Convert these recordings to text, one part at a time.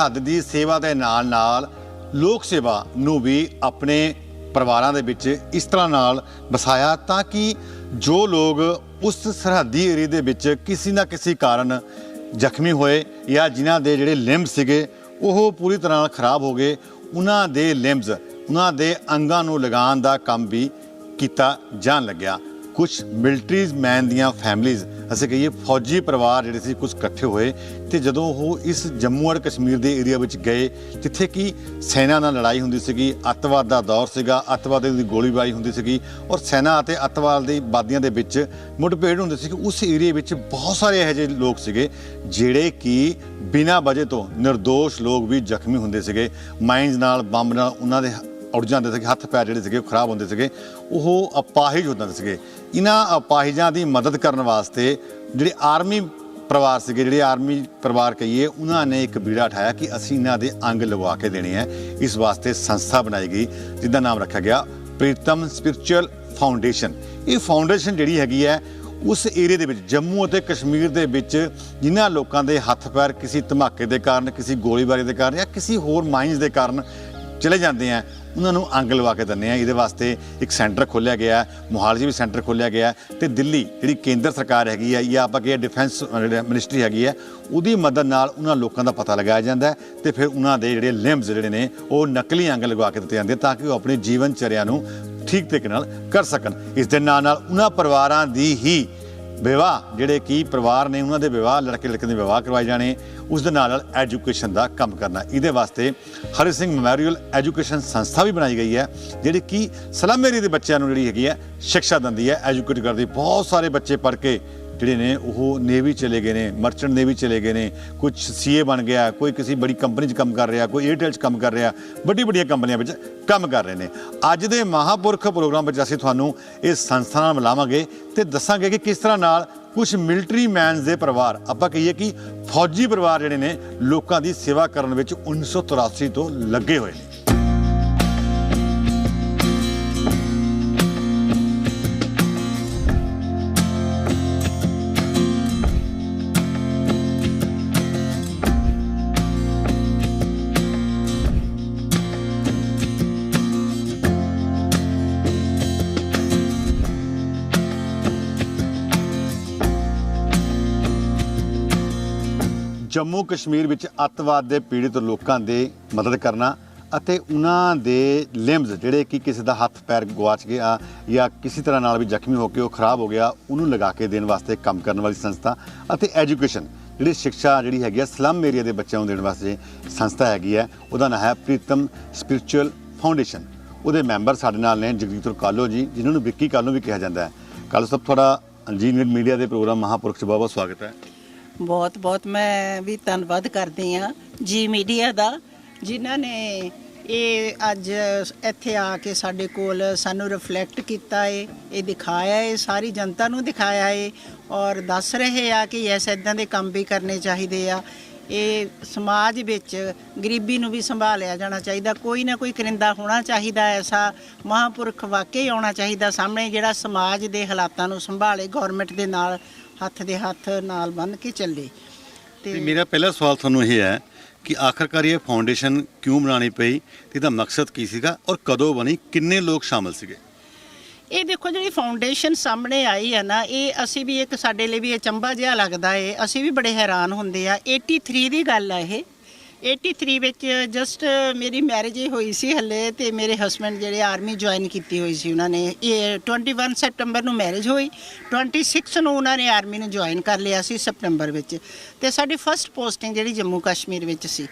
ਸਰਹੱਦ ਦੀ ਸੇਵਾ ਦੇ ਨਾਲ-ਨਾਲ ਲੋਕ ਸੇਵਾ ਨੂੰ ਵੀ ਆਪਣੇ ਪਰਿਵਾਰਾਂ ਦੇ ਵਿੱਚ ਇਸ ਤਰ੍ਹਾਂ ਨਾਲ ਵਸਾਇਆ ਤਾਂ ਕਿ ਜੋ ਲੋਕ ਉਸ ਸਰਹੱਦੀ ਏਰੀਏ ਦੇ ਵਿੱਚ ਕਿਸੇ ਨਾ ਕਿਸੇ ਕਾਰਨ ਜ਼ਖਮੀ ਹੋਏ ਜਾਂ ਜਿਨ੍ਹਾਂ ਦੇ ਜਿਹੜੇ ਲਿੰਬ ਸੀਗੇ ਉਹ ਪੂਰੀ ਤਰ੍ਹਾਂ ਨਾਲ ਖਰਾਬ ਹੋ ਗਏ, ਉਹਨਾਂ ਦੇ ਲਿੰਬਸ, ਉਹਨਾਂ ਦੇ ਅੰਗਾਂ ਨੂੰ ਲਗਾਉਣ ਦਾ ਕੰਮ ਵੀ ਕੀਤਾ ਜਾਣ ਲੱਗਿਆ। ਕੁਝ ਮਿਲਟਰੀਜ਼ ਮੈਨ ਦੀਆਂ ਫੈਮਲੀਆਂ ਅਸੀਂ ਕਹੀਏ ਫੌਜੀ ਪਰਿਵਾਰ ਜਿਹੜੇ ਸੀ ਕੁਝ ਇਕੱਠੇ ਹੋਏ ਤੇ ਜਦੋਂ ਉਹ ਇਸ ਜੰਮੂ ਅਤੇ ਕਸ਼ਮੀਰ ਦੇ ਏਰੀਆ ਵਿੱਚ ਗਏ, ਜਿੱਥੇ ਕਿ ਸੈਨਾ ਨਾਲ ਲੜਾਈ ਹੁੰਦੀ ਸੀਗੀ, ਅੱਤਵਾਦ ਦਾ ਦੌਰ ਸੀਗਾ, ਅੱਤਵਾਦ ਦੀ ਗੋਲੀਬਾਰੀ ਹੁੰਦੀ ਸੀਗੀ ਔਰ ਸੈਨਾ ਅਤੇ ਅੱਤਵਾਦ ਦੀ ਬਾਦੀਆਂ ਦੇ ਵਿੱਚ ਮੁੱਠਭੇੜ ਹੁੰਦੀ ਸੀ ਕਿ ਉਸ ਏਰੀਆ ਵਿੱਚ ਬਹੁਤ ਸਾਰੇ ਇਹੋ ਜਿਹੇ ਲੋਕ ਸੀਗੇ ਜਿਹੜੇ ਕਿ ਬਿਨਾਂ ਵਜ੍ਹਾ ਤੋਂ નિર્ਦੋਸ਼ ਲੋਕ ਵੀ ਜ਼ਖਮੀ ਹੁੰਦੇ ਸੀਗੇ। ਮਾਈਨਸ ਨਾਲ, ਬੰਬ ਨਾਲ, ਉਹਨਾਂ ਦੇ ਉੜ ਜਾਂਦੇ ਸੀਗੇ, ਹੱਥ ਪੈਰ ਜਿਹੜੇ ਸੀਗੇ ਉਹ ਖਰਾਬ ਹੁੰਦੇ ਸੀਗੇ, ਉਹ ਅਪਾਹਿਜ ਹੁੰਦੇ ਸੀਗੇ। ਇਹਨਾਂ ਅਪਾਹਿਜਾਂ ਦੀ ਮਦਦ ਕਰਨ ਵਾਸਤੇ ਜਿਹੜੇ ਆਰਮੀ ਪਰਿਵਾਰ ਸੀਗੇ, ਜਿਹੜੇ ਆਰਮੀ ਪਰਿਵਾਰ ਕਹੀਏ, ਉਹਨਾਂ ਨੇ ਇੱਕ ਬੀੜਾ ਉਠਾਇਆ ਕਿ ਅਸੀਂ ਇਹਨਾਂ ਦੇ ਅੰਗ ਲਗਵਾ ਕੇ ਦੇਣੇ ਆ। ਇਸ ਵਾਸਤੇ ਸੰਸਥਾ ਬਣਾਈ ਗਈ ਜਿਹਦਾ ਨਾਮ ਰੱਖਿਆ ਗਿਆ ਪ੍ਰੀਤਮ ਸਪਿਰਚੁਅਲ ਫਾਊਂਡੇਸ਼ਨ। ਇਹ ਫਾਊਂਡੇਸ਼ਨ ਜਿਹੜੀ ਹੈਗੀ ਹੈ, ਉਸ ਏਰੀਏ ਦੇ ਵਿੱਚ, ਜੰਮੂ ਅਤੇ ਕਸ਼ਮੀਰ ਦੇ ਵਿੱਚ ਜਿਨ੍ਹਾਂ ਲੋਕਾਂ ਦੇ ਹੱਥ ਪੈਰ ਕਿਸੇ ਧਮਾਕੇ ਦੇ ਕਾਰਨ, ਕਿਸੇ ਗੋਲੀਬਾਰੀ ਦੇ ਕਾਰਨ ਜਾਂ ਕਿਸੇ ਹੋਰ ਮਾਈਨਸ ਦੇ ਕਾਰਨ ਚਲੇ ਜਾਂਦੇ ਆ ਉਹਨਾਂ ਨੂੰ ਅੰਗ ਲਵਾ ਕੇ ਦਿੰਦੇ ਆ। ਇਹਦੇ ਵਾਸਤੇ ਇੱਕ ਸੈਂਟਰ ਖੋਲ੍ਹਿਆ ਗਿਆ ਮੋਹਾਲੀ 'ਚ ਵੀ ਸੈਂਟਰ ਖੋਲ੍ਹਿਆ ਗਿਆ ਹੈ ਤੇ ਦਿੱਲੀ, ਜਿਹੜੀ ਕੇਂਦਰ ਸਰਕਾਰ ਹੈਗੀ ਹੈ ਜਾਂ ਆਪਾਂ ਕਹੀਏ ਡਿਫੈਂਸ ਮਿਨਿਸਟਰੀ ਹੈਗੀ ਹੈ ਉਹਦੀ ਮਦਦ ਨਾਲ ਉਹਨਾਂ ਲੋਕਾਂ ਦਾ ਪਤਾ ਲਗਾਇਆ ਜਾਂਦਾ ਹੈ ਤੇ ਫਿਰ ਉਹਨਾਂ ਦੇ ਜਿਹੜੇ ਲਿੰਬਸ ਜਿਹੜੇ ਨੇ, ਉਹ ਨਕਲੀ ਅੰਗ ਲਗਵਾ ਕੇ ਦਿੱਤੇ ਜਾਂਦੇ ਤਾਂ ਕਿ ਉਹ ਆਪਣੀ ਜੀਵਨ ਚਰਿਆ ਨੂੰ ਠੀਕ ਤਰੀਕੇ ਨਾਲ ਕਰ ਸਕਣ। ਇਸ ਦੇ ਨਾਲ ਨਾਲ ਉਹਨਾਂ ਪਰਿਵਾਰਾਂ ਦੀ ਹੀ ਵਿਵਾਹ ਜਿਹੜੇ ਕੀ ਪਰਿਵਾਰ ਨੇ, ਉਹਨਾਂ ਦੇ ਵਿਵਾਹ ਲੜਕੇ ਲੜਕੇ ਦੇ ਵਿਵਾਹ ਕਰਵਾਏ ਜਾਣੇ ਉਸ ਦੇ ਨਾਲ ਨਾਲ ਐਜੂਕੇਸ਼ਨ ਦਾ ਕੰਮ ਕਰਨਾ। ਇਹਦੇ ਵਾਸਤੇ ਹਰੀ ਸਿੰਘ ਮੈਮੋਰੀਅਲ ਐਜੂਕੇਸ਼ਨ ਸੰਸਥਾ ਵੀ ਬਣਾਈ ਗਈ ਹੈ, ਜਿਹੜੀ ਕਿ ਸਲਮ ਦੇ ਬੱਚਿਆਂ ਨੂੰ ਜਿਹੜੀ ਹੈਗੀ ਹੈ ਸਿੱਖਿਆ ਦਿੰਦੀ ਹੈ। ਐਜੂਕੇਟ ਕਰਦੀ, ਬਹੁਤ ਸਾਰੇ ਬੱਚੇ ਪੜ੍ਹ ਕੇ ਜਿਹੜੇ ਨੇ, ਉਹ ਨੇਵੀ ਚਲੇ ਗਏ ਨੇ ਮਰਚੈਂਟ ਨੇਵੀ ਚਲੇ ਗਏ ਨੇ ਕੁਝ ਸੀਏ ਬਣ ਗਿਆ, ਕੋਈ ਕਿਸੇ ਬੜੀ ਕੰਪਨੀ 'ਚ ਕੰਮ ਕਰ ਰਿਹਾ, ਕੋਈ 에ਅਰਟੈਲ 'ਚ ਕੰਮ ਕਰ ਰਿਹਾ ਵੱਡੀ ਵੱਡੀਆਂ ਕੰਪਨੀਆਂ ਵਿੱਚ ਕੰਮ ਕਰ ਰਹੇ ਨੇ। ਅੱਜ ਦੇ ਮਹਾਪੁਰਖ ਪ੍ਰੋਗਰਾਮ ਵਿੱਚ ਅਸੀਂ ਤੁਹਾਨੂੰ ਇਸ ਸੰਸਥਾ ਨਾਲ ਮਿਲਾਵਾਂਗੇ ਤੇ ਦੱਸਾਂਗੇ ਕਿ ਕਿਸ ਤਰ੍ਹਾਂ ਨਾਲ ਕੁਝ ਮਿਲਟਰੀ ਮੈਨਸ ਦੇ ਪਰਿਵਾਰ, ਆਪਾਂ ਕਹੀਏ ਕਿ ਫੌਜੀ ਪਰਿਵਾਰ ਜਿਹੜੇ ਨੇ, ਲੋਕਾਂ ਦੀ ਸੇਵਾ ਕਰਨ ਵਿੱਚ 1983 ਤੋਂ ਲੱਗੇ ਹੋਏ ਨੇ। ਜੰਮੂ ਕਸ਼ਮੀਰ ਵਿੱਚ ਅੱਤਵਾਦ ਦੇ ਪੀੜਿਤ ਲੋਕਾਂ ਦੇ ਮਦਦ ਕਰਨਾ ਅਤੇ ਉਹਨਾਂ ਦੇ ਲਿੰਬਸ ਜਿਹੜੇ ਕਿ ਕਿਸੇ ਦਾ ਹੱਥ ਪੈਰ ਗਵਾਚ ਗਿਆ ਜਾਂ ਕਿਸੇ ਤਰ੍ਹਾਂ ਨਾਲ ਵੀ ਜ਼ਖਮੀ ਹੋ ਕੇ ਉਹ ਖਰਾਬ ਹੋ ਗਿਆ, ਉਹਨੂੰ ਲਗਾ ਕੇ ਦੇਣ ਵਾਸਤੇ ਕੰਮ ਕਰਨ ਵਾਲੀ ਸੰਸਥਾ ਅਤੇ ਐਜੂਕੇਸ਼ਨ ਜਿਹੜੀ ਸਿੱਖਿਆ ਜਿਹੜੀ ਹੈਗੀ ਆ ਸਲਮ ਏਰੀਆ ਦੇ ਬੱਚਿਆਂ ਨੂੰ ਦੇਣ ਵਾਸਤੇ ਸੰਸਥਾ ਹੈਗੀ ਹੈ ਉਹਦਾ ਨਾਮ ਹੈ ਪ੍ਰੀਤਮ ਸਪਿਰਚੁਅਲ ਫਾਊਂਡੇਸ਼ਨ ਉਹਦੇ ਮੈਂਬਰ ਸਾਡੇ ਨਾਲ ਨੇ ਜਗਜੀਤ ਕਾਲੋ ਜੀ, ਜਿਨ੍ਹਾਂ ਨੂੰ ਵਿੱਕੀ ਕਾਲੋ ਵੀ ਕਿਹਾ ਜਾਂਦਾ ਹੈ। ਕੱਲ ਸਭ, ਤੁਹਾਡਾ ਜੀ ਮੀਡੀਆ ਦੇ ਪ੍ਰੋਗਰਾਮ ਮਹਾਪੁਰਖ 'ਚ ਬਹੁਤ ਬਹੁਤ ਸਵਾਗਤ ਹੈ। ਬਹੁਤ ਬਹੁਤ ਮੈਂ ਵੀ ਧੰਨਵਾਦ ਕਰਦੀ ਆ ਜੀ ਮੀਡੀਆ ਦਾ, ਜਿਨ੍ਹਾਂ ਨੇ ਇਹ ਅੱਜ ਇੱਥੇ ਆ ਕੇ ਸਾਡੇ ਕੋਲ ਸਾਨੂੰ ਰਿਫਲੈਕਟ ਕੀਤਾ ਏ, ਇਹ ਦਿਖਾਇਆ ਏ, ਸਾਰੀ ਜਨਤਾ ਨੂੰ ਦਿਖਾਇਆ ਏ, ਔਰ ਦੱਸ ਰਹੇ ਆ ਕਿ ਐਸ ਇਦਾਂ ਦੇ ਕੰਮ ਵੀ ਕਰਨੇ ਚਾਹੀਦੇ ਆ। ਇਹ ਸਮਾਜ ਵਿੱਚ ਗਰੀਬੀ ਨੂੰ ਵੀ ਸੰਭਾਲਿਆ ਜਾਣਾ ਚਾਹੀਦਾ, ਕੋਈ ਨਾ ਕੋਈ ਕਰਿੰਦਾ ਹੋਣਾ ਚਾਹੀਦਾ, ਐਸਾ ਮਹਾਪੁਰਖ ਵਾਕਈ ਆਉਣਾ ਚਾਹੀਦਾ ਸਾਹਮਣੇ ਜਿਹੜਾ ਸਮਾਜ ਦੇ ਹਾਲਾਤਾਂ ਨੂੰ ਸੰਭਾਲੇ ਗਵਰਨਮੈਂਟ ਦੇ ਨਾਲ ਹੱਥ ਦੇ ਹੱਥ ਨਾਲ ਬੰਨ ਕੇ ਚੱਲੇ। ਤੇ ਮੇਰਾ ਪਹਿਲਾ ਸਵਾਲ ਤੁਹਾਨੂੰ ਇਹ ਹੈ ਕਿ ਆਖਰਕਾਰ ਇਹ ਫਾਊਂਡੇਸ਼ਨ ਕਿਉਂ ਬਣਾਉਣੀ ਪਈ ਤੇ ਇਹਦਾ ਮਕਸਦ ਕੀ ਸੀਗਾ ਔਰ ਕਦੋਂ ਬਣੀ ਕਿੰਨੇ ਲੋਕ ਸ਼ਾਮਲ ਸੀਗੇ? ਇਹ ਦੇਖੋ ਜਿਹੜੀ ਫਾਊਂਡੇਸ਼ਨ ਸਾਹਮਣੇ ਆਈ ਹੈ ਨਾ ਇਹ ਅਸੀਂ ਵੀ ਇੱਕ ਸਾਡੇ ਲਈ ਵੀ ਅਚੰਭਾ ਜਿਹਾ ਲੱਗਦਾ ਏ। ਅਸੀਂ ਵੀ ਬੜੇ ਹੈਰਾਨ ਹੁੰਦੇ ਆ। 83 ਦੀ ਗੱਲ ਆ ਇਹ। 83 ਵਿੱਚ ਜਸਟ ਮੇਰੀ ਮੈਰਿਜ ਹੀ ਹੋਈ ਸੀ ਹੱਲੇ ਤੇ ਮੇਰੇ ਹਸਬੰਡ ਜਿਹੜੇ ਆਰਮੀ ਜੁਆਇਨ ਕੀਤੀ ਹੋਈ ਸੀ ਉਹਨਾਂ ਨੇ। ਇਹ 21 ਸਤੰਬਰ ਨੂੰ ਮੈਰਿਜ ਹੋਈ 26 ਨੂੰ ਉਹਨਾਂ ਨੇ ਆਰਮੀ ਨੂੰ ਜੁਆਇਨ ਕਰ ਲਿਆ ਸੀ ਸਤੰਬਰ ਵਿੱਚ। ਤੇ ਸਾਡੀ ਫਰਸਟ ਪੋਸਟਿੰਗ ਜਿਹੜੀ ਜੰਮੂ ਕਸ਼ਮੀਰ ਵਿੱਚ ਸੀ।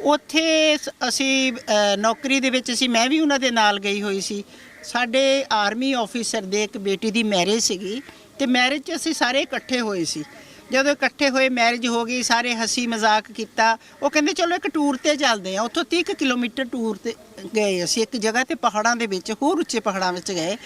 ਉੱਥੇ ਸ- ਅਸੀਂ ਨੌਕਰੀ ਦੇ ਵਿੱਚ ਸੀ, ਮੈਂ ਵੀ ਉਹਨਾਂ ਦੇ ਨਾਲ ਗਈ ਹੋਈ ਸੀ। ਸਾਡੇ ਆਰਮੀ ਆਫੀਸਰ ਦੇ ਇੱਕ ਬੇਟੀ ਦੀ ਮੈਰਿਜ ਸੀਗੀ ਤੇ ਮੈਰਿਜ 'ਚ ਅਸੀਂ ਸਾਰੇ ਇਕੱਠੇ ਹੋਏ ਸੀ। ਜਦੋਂ ਇਕੱਠੇ ਹੋਏ ਮੈਰਿਜ ਹੋ ਗਈ, ਸਾਰੇ ਹਸੀ ਮਜ਼ਾਕ ਕੀਤਾ, ਉਹ ਕਹਿੰਦੇ, ਚਲੋ ਇੱਕ ਟੂਰ ਤੇ ਚੱਲਦੇ ਆ ਉੱਥੋਂ 30 ਕੁ ਕਿਲੋਮੀਟਰ ਟੂਰ ਤੇ ਗਏ ਅਸੀਂ, ਇੱਕ ਜਗ੍ਹਾ ਤੇ ਪਹਾੜਾਂ ਦੇ ਵਿੱਚ, ਹੋਰ ਉੱਚੇ ਪਹਾੜਾਂ ਵਿੱਚ ਗਏ।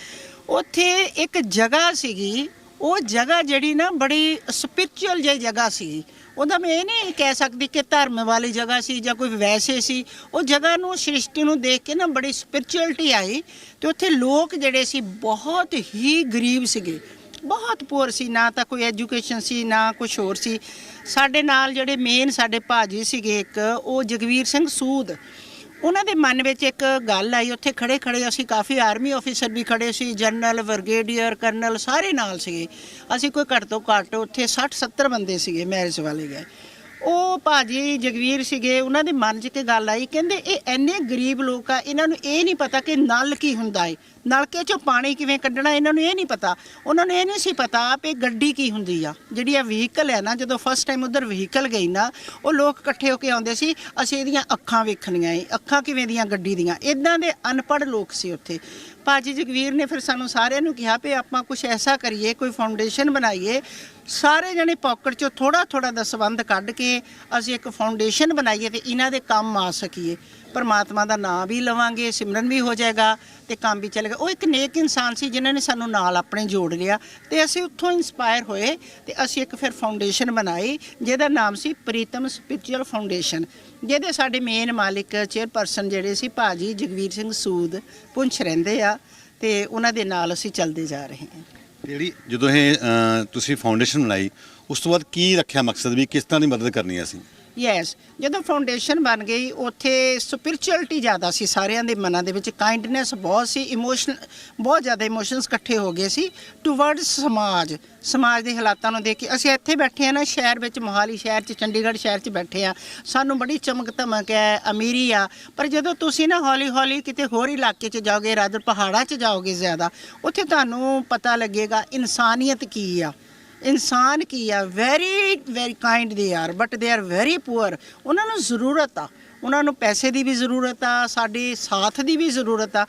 ਉੱਥੇ ਇੱਕ ਜਗ੍ਹਾ ਸੀਗੀ, ਉਹ ਜਗ੍ਹਾ ਜਿਹੜੀ ਨਾ ਬੜੀ ਸਪਿਰਚੁਅਲ ਜਿਹੀ ਜਗ੍ਹਾ ਸੀ ਉਹਦਾ ਮੈਂ ਇਹ ਨਹੀਂ ਕਹਿ ਸਕਦੀ ਕਿ ਧਰਮ ਵਾਲੀ ਜਗ੍ਹਾ ਸੀ ਜਾਂ ਕੋਈ ਵੈਸੇ ਸੀ। ਉਹ ਜਗ੍ਹਾ ਨੂੰ, ਸ੍ਰਿਸ਼ਟੀ ਨੂੰ ਦੇਖ ਕੇ ਨਾ ਬੜੀ ਸਪਿਰਚੁਅਲਿਟੀ ਆਈ ਤੇ ਉੱਥੇ ਲੋਕ ਜਿਹੜੇ ਸੀ, ਬਹੁਤ ਹੀ ਗਰੀਬ ਸੀਗੇ। ਬਹੁਤ ਪੂਰ ਸੀ, ਨਾ ਤਾਂ ਕੋਈ ਐਜੂਕੇਸ਼ਨ ਸੀ, ਨਾ ਕੁਝ ਹੋਰ ਸੀ। ਸਾਡੇ ਨਾਲ ਜਿਹੜੇ ਮੇਨ ਸਾਡੇ ਭਾਜੀ ਸੀਗੇ ਇੱਕ, ਉਹ ਜਗਵੀਰ ਸਿੰਘ ਸੂਦ। ਉਹਨਾਂ ਦੇ ਮਨ ਵਿੱਚ ਇੱਕ ਗੱਲ ਆਈ, ਉੱਥੇ ਖੜੇ ਖੜੇ ਅਸੀਂ ਕਾਫੀ ਆਰਮੀ ਆਫੀਸਰ ਵੀ ਖੜੇ ਸੀ ਜਨਰਲ ਬ੍ਰਿਗੇਡੀਅਰ ਕਰਨਲ ਸਾਰੇ ਨਾਲ ਸੀਗੇ। ਅਸੀਂ ਕੋਈ ਘੱਟ ਤੋਂ ਘੱਟ ਉੱਥੇ 60 70 ਬੰਦੇ ਸੀਗੇ ਮੈਰਿਜ ਵਾਲੇ ਗਏ। ਉਹ ਭਾਜੀ ਜਗਵੀਰ ਸੀਗੇ, ਉਹਨਾਂ ਦੇ ਮਨ 'ਚ ਇੱਕ ਗੱਲ ਆਈ, ਕਹਿੰਦੇ ਇਹ ਐਨੇ ਗਰੀਬ ਲੋਕ ਆ, ਇਹਨਾਂ ਨੂੰ ਇਹ ਨਹੀਂ ਪਤਾ ਕਿ ਨਲ ਕੀ ਹੁੰਦਾ ਏ। ਨਲਕੇ 'ਚੋਂ ਪਾਣੀ ਕਿਵੇਂ ਕੱਢਣਾ, ਇਹਨਾਂ ਨੂੰ ਇਹ ਨਹੀਂ ਪਤਾ। ਉਹਨਾਂ ਨੂੰ ਇਹ ਨਹੀਂ ਸੀ ਪਤਾ ਵੀ ਗੱਡੀ ਕੀ ਹੁੰਦੀ ਆ। ਜਿਹੜੀ ਆ ਵਹੀਕਲ ਹੈ ਨਾ, ਜਦੋਂ ਫਸਟ ਟਾਈਮ ਉਧਰ ਵਹੀਕਲ ਗਈ ਨਾ, ਉਹ ਲੋਕ ਇਕੱਠੇ ਹੋ ਕੇ ਆਉਂਦੇ ਸੀ, ਅਸੀਂ ਇਹਦੀਆਂ ਅੱਖਾਂ ਵੇਖਣੀਆਂ ਏ, ਅੱਖਾਂ ਕਿਵੇਂ ਦੀਆਂ ਗੱਡੀ ਦੀਆਂ। ਇਦਾਂ ਦੇ ਅਨਪੜ੍ਹ ਲੋਕ ਸੀ ਉੱਥੇ। ਭਾਜੀ ਜਗਵੀਰ ਨੇ ਫਿਰ ਸਾਨੂੰ ਸਾਰਿਆਂ ਨੂੰ ਕਿਹਾ ਵੀ ਆਪਾਂ ਕੁਝ ਐਸਾ ਕਰੀਏ, ਕੋਈ ਫਾਊਂਡੇਸ਼ਨ ਬਣਾਈਏ। ਸਾਰੇ ਜਣੇ ਪਾਕਟ ਚੋਂ ਥੋੜਾ ਥੋੜਾ ਦਸਵੰਧ ਕੱਢ ਕੇ ਅਸੀਂ ਇੱਕ ਫਾਊਂਡੇਸ਼ਨ ਬਣਾਈਏ ਤੇ ਇਹਨਾਂ ਦੇ ਕੰਮ ਆ ਸਕੀਏ। ਪਰਮਾਤਮਾ ਦਾ ਨਾਮ ਵੀ ਲਵਾਂਗੇ, ਸਿਮਰਨ ਵੀ ਹੋ ਜਾਏਗਾ ਤੇ ਕੰਮ ਵੀ ਚੱਲੇਗਾ। ਉਹ ਇੱਕ ਨੇਕ ਇਨਸਾਨ ਸੀ ਜਿਨ੍ਹਾਂ ਨੇ ਸਾਨੂੰ ਨਾਲ ਆਪਣੇ ਜੋੜ ਲਿਆ ਤੇ ਅਸੀਂ ਉੱਥੋਂ ਇਨਸਪਾਇਰ ਹੋਏ ਤੇ ਅਸੀਂ ਇੱਕ ਫਿਰ ਫਾਊਂਡੇਸ਼ਨ ਬਣਾਈ, ਜਿਹਦਾ ਨਾਮ ਸੀ ਪ੍ਰੀਤਮ ਸਪਿਰਚੁਅਲ ਫਾਊਂਡੇਸ਼ਨ ਜਿਹਦੇ ਸਾਡੇ ਮੇਨ ਮਾਲਿਕ ਚੇਅਰਪਰਸਨ ਜਿਹੜੇ ਸੀ ਭਾਜੀ ਜਗਵੀਰ ਸਿੰਘ ਸੂਦ, ਪੁੰਛ ਰਹਿੰਦੇ ਆ ਤੇ ਉਹਨਾਂ ਦੇ ਨਾਲ ਅਸੀਂ ਚੱਲਦੇ ਜਾ ਰਹੇ ਹਾਂ। ਜਿਹੜੀ ਜਦੋਂ ਇਹ ਤੁਸੀਂ ਫਾਊਂਡੇਸ਼ਨ ਬਣਾਈ, ਉਸ ਤੋਂ ਬਾਅਦ ਕੀ ਰੱਖਿਆ ਮਕਸਦ ਵੀ ਕਿਸ ਤਰ੍ਹਾਂ ਦੀ ਮਦਦ ਕਰਨੀ ਹੈ ਅਸੀਂ? ਯੈਸ ਜਦੋਂ ਫਾਊਂਡੇਸ਼ਨ ਬਣ ਗਈ, ਉੱਥੇ ਸਪਿਰਚੁਅਲਿਟੀ ਜ਼ਿਆਦਾ ਸੀ ਸਾਰਿਆਂ ਦੇ ਮਨਾਂ ਦੇ ਵਿੱਚ ਕਾਈਂਡਨੈਸ ਬਹੁਤ ਸੀ ਇਮੋਸ਼ਨ ਬਹੁਤ ਜ਼ਿਆਦਾ ਇਮੋਸ਼ਨਸ ਇਕੱਠੇ ਹੋ ਗਏ ਸੀ ਟੁਵਰਡਸ ਸਮਾਜ। ਸਮਾਜ ਦੇ ਹਾਲਾਤਾਂ ਨੂੰ ਦੇਖ ਕੇ ਅਸੀਂ ਇੱਥੇ ਬੈਠੇ ਆ ਨਾ, ਸ਼ਹਿਰ ਵਿੱਚ, ਮੋਹਾਲੀ ਸ਼ਹਿਰ 'ਚ, ਚੰਡੀਗੜ੍ਹ ਸ਼ਹਿਰ 'ਚ ਬੈਠੇ ਆ ਸਾਨੂੰ ਬੜੀ ਚਮਕ ਧਮਕ ਹੈ, ਅਮੀਰੀ ਆ। ਪਰ ਜਦੋਂ ਤੁਸੀਂ ਨਾ ਹੌਲੀ ਹੌਲੀ ਕਿਤੇ ਹੋਰ ਇਲਾਕੇ 'ਚ ਜਾਓਗੇ ਰਾਦਰ ਪਹਾੜਾਂ 'ਚ ਜਾਓਗੇ ਜ਼ਿਆਦਾ, ਉੱਥੇ ਤੁਹਾਨੂੰ ਪਤਾ ਲੱਗੇਗਾ ਇਨਸਾਨੀਅਤ ਕੀ ਆ। ਇਨਸਾਨ ਕੀ ਆ? Very very kind they are but they are very poor ਉਹਨਾਂ ਨੂੰ ਜ਼ਰੂਰਤ ਆ। ਉਹਨਾਂ ਨੂੰ ਪੈਸੇ ਦੀ ਵੀ ਜ਼ਰੂਰਤ ਆ, ਸਾਡੇ ਸਾਥ ਦੀ ਵੀ ਜ਼ਰੂਰਤ ਆ।